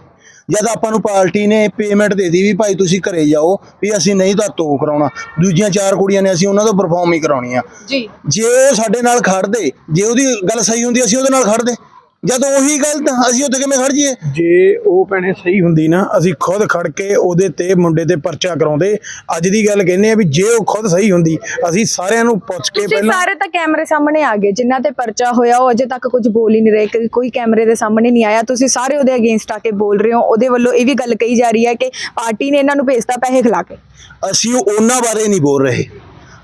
ਜਦ ਆਪਾਂ ਨੂੰ ਪਾਰਟੀ ਨੇ ਪੇਮੈਂਟ ਦੇ ਦਿੱਤੀ ਵੀ ਭਾਈ ਤੁਸੀਂ ਘਰੇ ਜਾਓ ਵੀ ਅਸੀਂ ਨਹੀਂ ਤਾਂ ਤੋ ਕਰਾਉਣਾ। ਦੂਜੀਆਂ ਚਾਰ ਕੁੜੀਆਂ ਨੇ ਅਸੀਂ ਉਹਨਾਂ ਤੋਂ ਪਰਫਾਰਮ ਹੀ ਕਰਾਉਣੀ ਆ। ਜੀ। ਜੇ ਉਹ ਸਾਡੇ ਨਾਲ ਖੜਦੇ ਜੇ ਉਹਦੀ ਗੱਲ ਸਹੀ ਹੁੰਦੀ ਅਸੀਂ ਉਹਦੇ ਨਾਲ ਖੜਦੇ ਜਦ ਉਹੀ ਗਲਤ ਅਸੀਂ ਉੱਥੇ ਕਿਵੇਂ ਖੜ ਜਾਈਏ? ਜੇ ਉਹ ਭੈਣੇ ਸਹੀ ਹੁੰਦੀ ਨਾ ਅਸੀਂ ਖੁਦ ਖੜ ਕੇ ਉਹਦੇ ਤੇ ਮੁੰਡੇ ਤੇ ਪਰਚਾ ਕਰਾਉਂਦੇ। ਅੱਜ ਦੀ ਗੱਲ ਕਹਿੰਦੇ ਆ ਵੀ ਜੇ ਉਹ ਖੁਦ ਸਹੀ ਹੁੰਦੀ ਅਸੀਂ ਸਾਰਿਆਂ ਨੂੰ ਪੁੱਛ ਕੇ ਤੁਸੀਂ ਪਹਿਲਾਂ ਸਾਰੇ ਤਾਂ ਕੈਮਰੇ ਸਾਹਮਣੇ ਆ ਗਏ ਜਿਨ੍ਹਾਂ ਤੇ ਪਰਚਾ ਹੋਇਆ ਉਹ ਅਜੇ ਤੱਕ ਕੁਝ ਬੋਲ ਹੀ ਨਹੀਂ ਰਹੇ ਕਿ ਕੋਈ ਕੈਮਰੇ ਦੇ ਸਾਹਮਣੇ ਨਹੀਂ ਆਇਆ। ਤੁਸੀਂ ਸਾਰੇ ਉਹਦੇ ਅਗੇਂਸਟ ਆ ਕੇ ਬੋਲ ਰਹੇ ਹੋ ਉਹਦੇ ਵੱਲੋਂ ਇਹ ਵੀ ਗੱਲ ਕਹੀ ਜਾ ਰਹੀ ਹੈ ਕਿ ਪਾਰਟੀ ਨੇ ਇਹਨਾਂ ਨੂੰ ਭੇਜਤਾ ਪੈਸੇ ਖਿਲਾ ਕੇ। ਅਸੀਂ ਉਹਨਾਂ ਬਾਰੇ ਨਹੀਂ ਬੋਲ ਰਹੇ।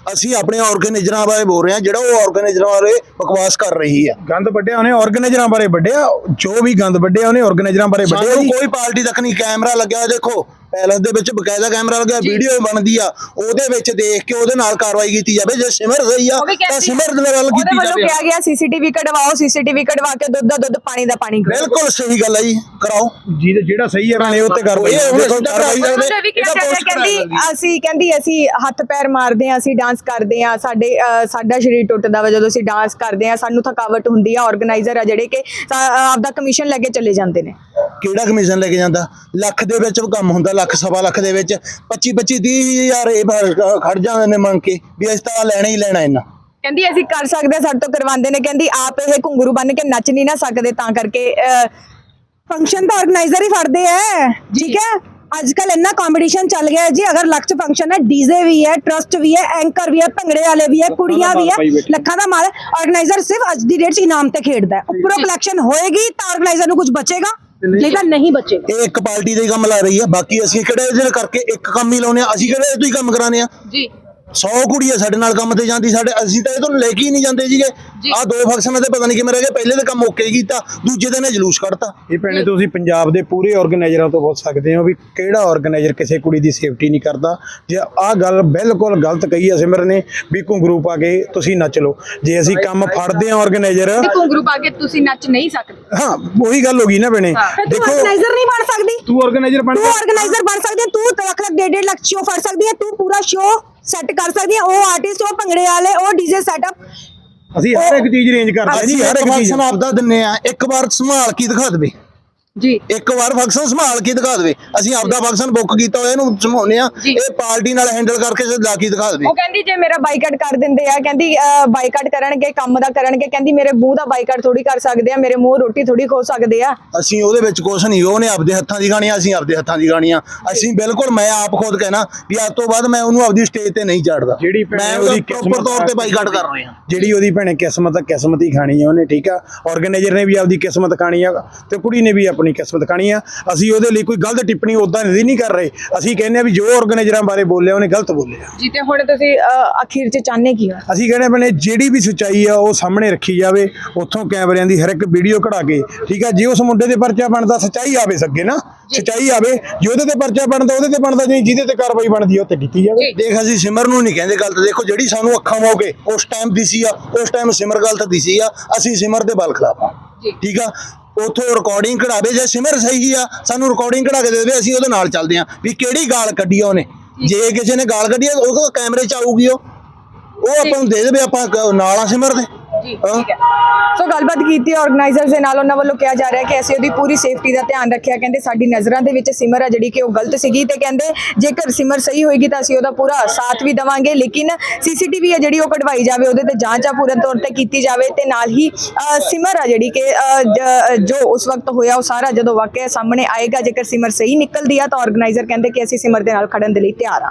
ਅਸੀਂ ਆਪਣੇ ਆਰਗੇਨਾਈਜ਼ਰਾਂ ਬਾਰੇ ਬੋਲ ਰਹੇ ਹਾਂ ਜਿਹੜਾ ਉਹ ਆਰਗੇਨਾਈਜ਼ਰਾਂ ਬਾਰੇ ਬਕਵਾਸ ਕਰ ਰਹੀ ਹੈ। ਗੰਦ ਵੱਡਿਆ ਉਹਨੇ ਆਰਗੇਨਾਈਜ਼ਰਾਂ ਬਾਰੇ ਵੱਡਿਆ ਜੋ ਵੀ ਗੰਦ ਵੱਡਿਆ ਉਹਨੇ ਆਰਗੇਨਾਈਜ਼ਰਾਂ ਬਾਰੇ ਵੱਡਿਆ ਕੋਈ ਪਾਰਟੀ ਤੱਕ ਨਹੀਂ ਕੈਮਰਾ ਲੱਗਿਆ ਦੇਖੋ। ਪੈਲਸ ਦੇ ਵਿੱਚ ਬਕਾਇਦਾ ਕੈਮਰਾ ਲੱਗਿਆ ਵੀਡੀਓ ਬਣਦੀ ਆ ਉਹਦੇ ਵਿੱਚ ਦੇਖ ਕੇ ਉਹਦੇ ਨਾਲ ਕਾਰਵਾਈ ਕੀਤੀ ਜਾਵੇ ਜੇ ਸਿਮਰ ਸਹੀ ਆ ਉਹ ਵੀ ਤਾਂ ਕਹਿੰਦੀ ਸਿਮਰ ਦੇ ਨਾਲ ਉਹਦੇ ਕੀਤੀ ਵੱਲੋਂ ਜਾਵੇ। ਕਿਹਾ ਗਿਆ ਸੀਸੀਟੀਵੀ ਕਢਵਾਓ ਸੀਸੀਟੀਵੀ ਕਢਵਾ ਕੇ ਦੁੱਧ ਦਾ ਦੁੱਧ ਪਾਣੀ ਦਾ ਪਾਣੀ ਕਰੋ। ਬਿਲਕੁਲ ਸਹੀ ਗੱਲ ਹੈ ਜੀ ਕਰਾਓ। ਜਿਹਦੇ ਜਿਹੜਾ ਸਹੀ ਹੈ ਭੈਣੇ ਉਹ ਤੇ ਕਾਰਵਾਈ ਇਹ ਹੁਣ ਦੇਖੋ ਕਾਰਵਾਈ ਉਹਨੇ ਵੀ ਕਿਹਾ ਕਹਿੰਦੀ ਅਸੀਂ ਕਹਿੰਦੀ ਅਸੀਂ ਹੱਥ ਪੈਰ ਮਾਰਦੇ ਆ ਅਸੀਂ ਡਾਂਸ ਕਰਦੇ ਆ ਸਾਡੇ ਅਹ, ਸਾਡਾ ਸਰੀਰ ਟੁੱਟਦਾ ਵਾ ਜਦੋਂ ਅਸੀਂ ਡਾਂਸ ਕਰਦੇ ਆ ਸਾਨੂੰ ਥਕਾਵਟ ਹੁੰਦੀ ਆ ਆਰਗੇਨਾਈਜ਼ਰ ਆ ਜਿਹੜੇ ਕਿ ਸਾ- ਆਪਦਾ ਕਮਿਸ਼ਨ ਲੈ ਕੇ ਚਲੇ ਜਾਂਦੇ ਨੇ। ਕਿਹੜਾ ਕਮਿਸ਼ਨ ਲੈ ਕੇ ਜਾਂਦਾ? ਲੱਖ ਦੇ ਵਿੱਚ ਕੰਮ ਹੁੰਦਾ ਲੱਖ ਸਵਾ ਲੱਖ ਦੇ ਵਿੱਚ। 25 25 30 ਹਜ਼ਾਰ ਇਹ ਬਾਹਰ ਖੜ ਜਾਂਦੇ ਨੇ ਮੰਗ ਕੇ ਵੀ ਅਸੀਂ ਤਾਂ ਲੈਣਾ ਹੀ ਲੈਣਾ ਇਹਨਾਂ। ਕਹਿੰਦੀ ਅਸੀਂ ਕਰ ਸਕਦੇ ਹਾਂ, ਸਾਡੇ ਤੋਂ ਕਰਵਾਉਂਦੇ ਨੇ। ਕਹਿੰਦੀ ਆਪ ਇਹ ਘੁੰਗਰੂ ਬੰਨ ਕੇ ਨੱਚ ਨਹੀਂ ਨਾ ਸਕਦੇ ਤਾਂ ਕਰਕੇ ਫੰਕਸ਼ਨ ਤਾਂ ਆਰਗੇਨਾਈਜ਼ਰ ਹੀ ਫੜਦੇ ਐ। ਠੀਕ ਹੈ ਅੱਜ ਕੱਲ ਇੰਨਾ ਕੰਪੀਟੀਸ਼ਨ ਚੱਲ ਗਿਆ ਹੈ ਜੀ ਅਗਰ ਲੱਖ ਚ ਫੰਕਸ਼ਨ ਹੈ ਡੀਜ਼ੇ ਵੀ ਹੈ ਟਰਸਟ ਵੀ ਹੈ ਐਂਕਰ ਵੀ ਹੈ ਭੰਗੜੇ ਵਾਲੇ ਵੀ ਹੈ ਕੁੜੀਆਂ ਵੀ ਹੈ ਲੱਖਾਂ ਦਾ ਮਾਲ ਆਰਗੇਨਾਈਜ਼ਰ ਸਿਰਫ ਅੱਜ ਦੀ ਡੇਟ 'ਚ ਇਨਾਮ ਤੇ ਖੇਡਦਾ ਹੈ ਉੱਪਰੋਂ ਕਲੈਕਸ਼ਨ ਹੋਏਗੀ ਤਾਂ ਆਰਗੇਨਾਈਜ਼ਰ ਨੂੰ ਕੁਝ ਬਚੇਗਾ। ਨਹੀਂ ਤਾਂ ਨਹੀਂ ਬਚੇਗਾ ਇਹ ਇੱਕ ਪਾਰਟੀ ਦੇ ਹੀ ਕੰਮ ਲਾ ਰਹੀ ਹੈ। ਬਾਕੀ ਅਸੀਂ ਕਿਹੜੇ ਇਹਦੇ ਨਾਲ ਕਰਕੇ ਇੱਕ ਕੰਮ ਹੀ ਲਾਉਨੇ ਆ ਅਸੀਂ ਕਿਹੜੇ ਇਹ ਤੋਂ ਹੀ ਕੰਮ ਕਰਾਣੇ ਆ ਜੀ। 100 ਕੁੜੀਆਂ ਸਾਡੇ ਨਾਲ ਕੰਮ ਤੇ ਜਾਂਦੀ ਸਾਡੇ ਅਸੀਂ ਤਾਂ ਇਹ ਤੋਂ ਲੈ ਕੇ ਹੀ ਨਹੀਂ ਜਾਂਦੇ ਸੀਗੇ। ਆ ਦੋ ਫੰਕਸ਼ਨਾਂ ਤੇ ਪਤਾ ਨਹੀਂ ਕਿਵੇਂ ਰਹਿ ਗਏ ਪਹਿਲੇ ਤੇ ਕੰਮ ਓਕੇ ਕੀਤਾ ਦੂਜੇ ਦਿਨ ਇਹ ਜਲੂਸ ਕੱਢਤਾ। ਇਹ ਭੈਣੇ ਤੁਸੀਂ ਪੰਜਾਬ ਦੇ ਪੂਰੇ ਆਰਗੇਨਾਈਜ਼ਰਾਂ ਤੋਂ ਪੁੱਛ ਸਕਦੇ ਹੋ ਵੀ ਕਿਹੜਾ ਆਰਗੇਨਾਈਜ਼ਰ ਕਿਸੇ ਕੁੜੀ ਦੀ ਸੇਫਟੀ ਨਹੀਂ ਕਰਦਾ। ਜੇ ਆਹ ਗੱਲ ਬਿਲਕੁਲ ਗਲਤ ਕਹੀ ਹੈ ਸਿਮਰ ਨੇ ਵੀ ਘੁੰਗਰੂ ਪਾ ਕੇ ਤੁਸੀਂ ਨੱਚ ਲਓ। ਜੇ ਅਸੀਂ ਕੰਮ ਫੜਦੇ ਹਾਂ ਆਰਗੇਨਾਈਜ਼ਰ ਘੁੰਗਰੂ ਪਾ ਕੇ ਤੁਸੀਂ ਨੱਚ ਨਹੀਂ ਸਕਦੇ। ਹਾਂ ਉਹੀ ਗੱਲ ਹੋ ਗਈ ਨਾ ਭੈਣੇ। ਦੇਖੋ ਆਰਗੇਨਾਈਜ਼ਰ ਨਹੀਂ ਬਣ ਸਕਦੀ। ਤੂੰ ਆਰਗੇਨਾਈਜ਼ਰ ਬਣ ਤੂੰ ਆਰਗੇਨਾਈਜ਼ਰ ਬਣ ਸਕਦੀ ਤੂੰ ਲੱਖ ਲੱਖ ਡੇਢ ਡੇਢ ਲੱਖ ਸ਼ੋਅ ਫੜ ਸਕਦੀ ਹੈ ਤੂੰ ਪੂਰਾ ਸ਼ੋਅ ਸੈੱਟ ਕਰ ਸਕਦੀ ਹੈ ਉਹ ਆਰਟਿਸਟ ਉਹ ਭੰਗੜੇ ਵਾਲੇ ਉਹ ਡੀਜੇ ਸੈਟਅਪ ਅਸੀਂ ਹਰ ਇੱਕ ਚੀਜ਼ ਰੇਂਜ ਕਰਦੇ ਹਾਂ ਜੀ ਹਰ ਇੱਕ ਚੀਜ਼। ਆਪਦਾ ਦਿੰਨੇ ਆ ਇੱਕ ਵਾਰ ਸੰਭਾਲ ਕੇ ਦਿਖਾ ਦੇਵੇ। ਜੀ। ਇੱਕ ਵਾਰ ਫੰਕਸ਼ਨ ਸੰਭਾਲ ਕੇ ਦਿਖਾ ਦੇਵੇ। ਅਸੀਂ ਆਪਦਾ ਫੰਕਸ਼ਨ ਬੁੱਕ ਕੀਤਾ ਹੋਇਆ ਇਹਨੂੰ ਸਮਝਾਉਂਦੇ ਆ ਇਹ ਪਾਰਟੀ ਨਾਲ ਹੈਂਡਲ ਕਰਕੇ ਲਾ ਕੇ ਦਿਖਾ ਦੇਵੇ। ਉਹ ਕਹਿੰਦੀ ਜੇ ਮੇਰਾ ਬਾਈਕਾਟ ਕਰ ਦਿੰਦੇ ਆ ਕਹਿੰਦੀ ਬਾਈਕਾਟ ਕਰਨਗੇ ਕੰਮ ਦਾ ਕਰਨਗੇ ਕਹਿੰਦੀ ਮੇਰੇ ਮੂੰਹ ਦਾ ਬਾਈਕਾਟ ਥੋੜੀ ਕਰ ਸਕਦੇ ਆ ਮੇਰੇ ਮੂੰਹ ਰੋਟੀ ਥੋੜੀ ਖੋ ਸਕਦੇ ਆ। ਅਸੀਂ ਉਹਦੇ ਵਿੱਚ ਕੁਛ ਨਹੀਂ ਉਹਨੇ ਆਪਦੇ ਹੱਥਾਂ ਦੀ ਗਾਣੀ ਅਸੀਂ ਆਪਦੇ ਹੱਥਾਂ ਦੀ ਗਾਣੀ ਆ। ਅਸੀਂ ਬਿਲਕੁਲ ਮੈਂ ਆਪ ਖੁਦ ਕਹਿਣਾ ਵੀ ਅੱਜ ਤੋਂ ਬਾਅਦ ਮੈਂ ਉਹਨੂੰ ਆਪਦੀ ਸਟੇਜ ਤੇ ਨਹੀਂ ਚੜਦਾ ਮੈਂ ਉਹਦੀ ਪ੍ਰੋਪਰ ਤੌਰ ਤੇ ਬਾਈਕਾਟ ਕਰ ਰਹੇ। ਜਿਹੜੀ ਉਹਦੀ ਭੈਣੇ ਕਿਸਮਤ ਆ ਕਿਸਮਤ ਹੀ ਖਾਣੀ ਆ ਉਹਨੇ ਠੀਕ ਆ? ਆਰਗੇਨਾਈਜ਼ਰ ਨੇ ਵੀ ਆਪਦੀ ਕਿਸਮਤ ਖਾਣੀ ਆ ਤੇ ਕੁੜੀ ਨੇ ਵੀ ਆਪਣੀ ਕਿਸਮਤ ਖਾਣੀ ਆ। ਅਸੀਂ ਉਹਦੇ ਲਈ ਕੋਈ ਗਲਤ ਟਿੱਪਣੀ ਉਦਾਂ ਨਹੀਂ ਕਰ ਰਹੇ। ਅਸੀਂ ਕਹਿੰਦੇ ਆ ਵੀ ਜੋ ਆਰਗੇਨਾਈਜ਼ਰਾਂ ਬਾਰੇ ਬੋਲਿਆ ਉਹਨੇ ਗਲਤ ਬੋਲਿਆ। ਜੀ ਤੇ ਹੁਣ ਤੁਸੀਂ ਅਖੀਰ ਚ ਚਾਹਨੇ ਕੀ ਹੋ? ਅਸੀਂ ਕਹਿੰਦੇ ਭੈਣੇ ਜਿਹੜੀ ਵੀ ਸੱਚਾਈ ਆ ਉਹ ਸਾਹਮਣੇ ਰੱਖੀ ਜਾਵੇ। ਉੱਥੋਂ ਕੈਮਰਿਆਂ ਦੀ ਹਰ ਇੱਕ ਵੀਡੀਓ ਕਢਾ ਕੇ। ਠੀਕ ਆ ਜੇ ਉਸ ਮੁੰਡੇ ਦੇ ਪਰਚਾ ਬਣਦਾ ਸੱਚਾਈ ਆਵੇ ਸੱਗੇ ਨਾ। ਸੱਚਾਈ ਆਵੇ। ਜੇ ਉਹਦੇ ਤੇ ਪਰਚਾ ਬਣਦਾ ਉਹਦੇ ਤੇ ਬਣਦਾ ਨਹੀਂ ਜਿਹਦੇ ਤੇ ਕਾਰਵਾਈ ਬਣਦੀ ਆ ਉਹ ਤੇ ਕੀਤੀ ਜਾਵੇ। ਦੇਖ ਅਸੀਂ ਸਿਮਰ ਨੂੰ ਨਹੀਂ ਕਹਿੰਦੇ ਗਲਤ। ਦੇਖੋ ਜਿਹੜੀ ਸਾਨੂੰ ਅੱਖਾਂ ਮੋਗੇ ਉਸ ਟਾਈਮ ਦਿਸੀ ਆ ਉਸ ਟਾਈਮ ਸਿਮਰ ਗਲਤ ਦਿਸੀ ਆ। ਅਸੀਂ ਸਿਮਰ ਦੇ ਬਲ ਖਿਲਾਫ ਆ। ਠੀਕ ਆ? ਉਥੋਂ ਰਿਕਾਰਡਿੰਗ ਕਢਾਵੇ, ਜੇ ਸਿਮਰ ਸਹੀ ਆ, ਸਾਨੂੰ ਰਿਕਾਰਡਿੰਗ ਕਢਾ ਕੇ ਦੇ ਦੇਵੇ, ਅਸੀਂ ਉਹਦੇ ਨਾਲ ਚੱਲਦੇ ਆ ਵੀ ਕਿਹੜੀ ਗਾਲ ਕੱਢੀ ਆ ਉਹਨੇ? ਜੇ ਕਿਸੇ ਨੇ ਗਾਲ ਕੱਢੀ ਆ ਉਹ ਕੈਮਰੇ 'ਚ ਆਊਗੀ ਉਹ। ਉਹ ਆਪਾਂ ਨੂੰ ਦੇ ਦੇਵੇ, ਆਪਾਂ ਕ- ਨਾਲ ਆ ਸਿਮਰ ਦੇ। ਜੀ ਠੀਕ ਹੈ। ਸੋ ਗੱਲਬਾਤ ਕੀਤੀ ਆਰਗੇਨਾਈਜ਼ਰਸ ਦੇ ਨਾਲ ਉਹਨਾਂ ਵੱਲੋਂ ਕਿਹਾ ਜਾ ਰਿਹਾ ਕਿ ਅਸੀਂ ਉਹਦੀ ਪੂਰੀ ਸੇਫਟੀ ਦਾ ਧਿਆਨ ਰੱਖਿਆ। ਕਹਿੰਦੇ ਸਾਡੀ ਨਜ਼ਰਾਂ ਦੇ ਵਿੱਚ ਸਿਮਰ ਆ ਜਿਹੜੀ ਕਿ ਉਹ ਗਲਤ ਸੀਗੀ ਤੇ ਕਹਿੰਦੇ ਜੇਕਰ ਸਿਮਰ ਸਹੀ ਹੋਏਗੀ ਤਾਂ ਅਸੀਂ ਉਹਦਾ ਪੂਰਾ ਸਾਥ ਵੀ ਦੇਵਾਂਗੇ। ਲੇਕਿਨ ਸੀਸੀਟੀਵੀ ਹੈ ਜਿਹੜੀ ਉਹ ਕਢਵਾਈ ਜਾਵੇ ਉਹਦੇ ਤੇ ਜਾਂਚ ਆ ਪੂਰਨ ਤੌਰ ਤੇ ਕੀਤੀ ਜਾਵੇ ਤੇ ਨਾਲ ਹੀ ਸਿਮਰ ਆ ਜਿਹੜੀ ਕਿ ਜੋ ਉਸ ਵਕਤ ਹੋਇਆ ਉਹ ਸਾਰਾ ਜਦੋਂ ਵਾਕਿਆ ਸਾਹਮਣੇ ਆਏਗਾ ਜੇਕਰ ਸਿਮਰ ਸਹੀ ਨਿਕਲਦੀ ਆ ਤਾਂ ਆਰਗੇਨਾਈਜ਼ਰ ਕਹਿੰਦੇ ਕਿ ਅਸੀਂ ਸਿਮਰ ਦੇ ਨਾਲ ਖੜਨ ਦੇ ਲਈ ਤਿਆਰ ਆ।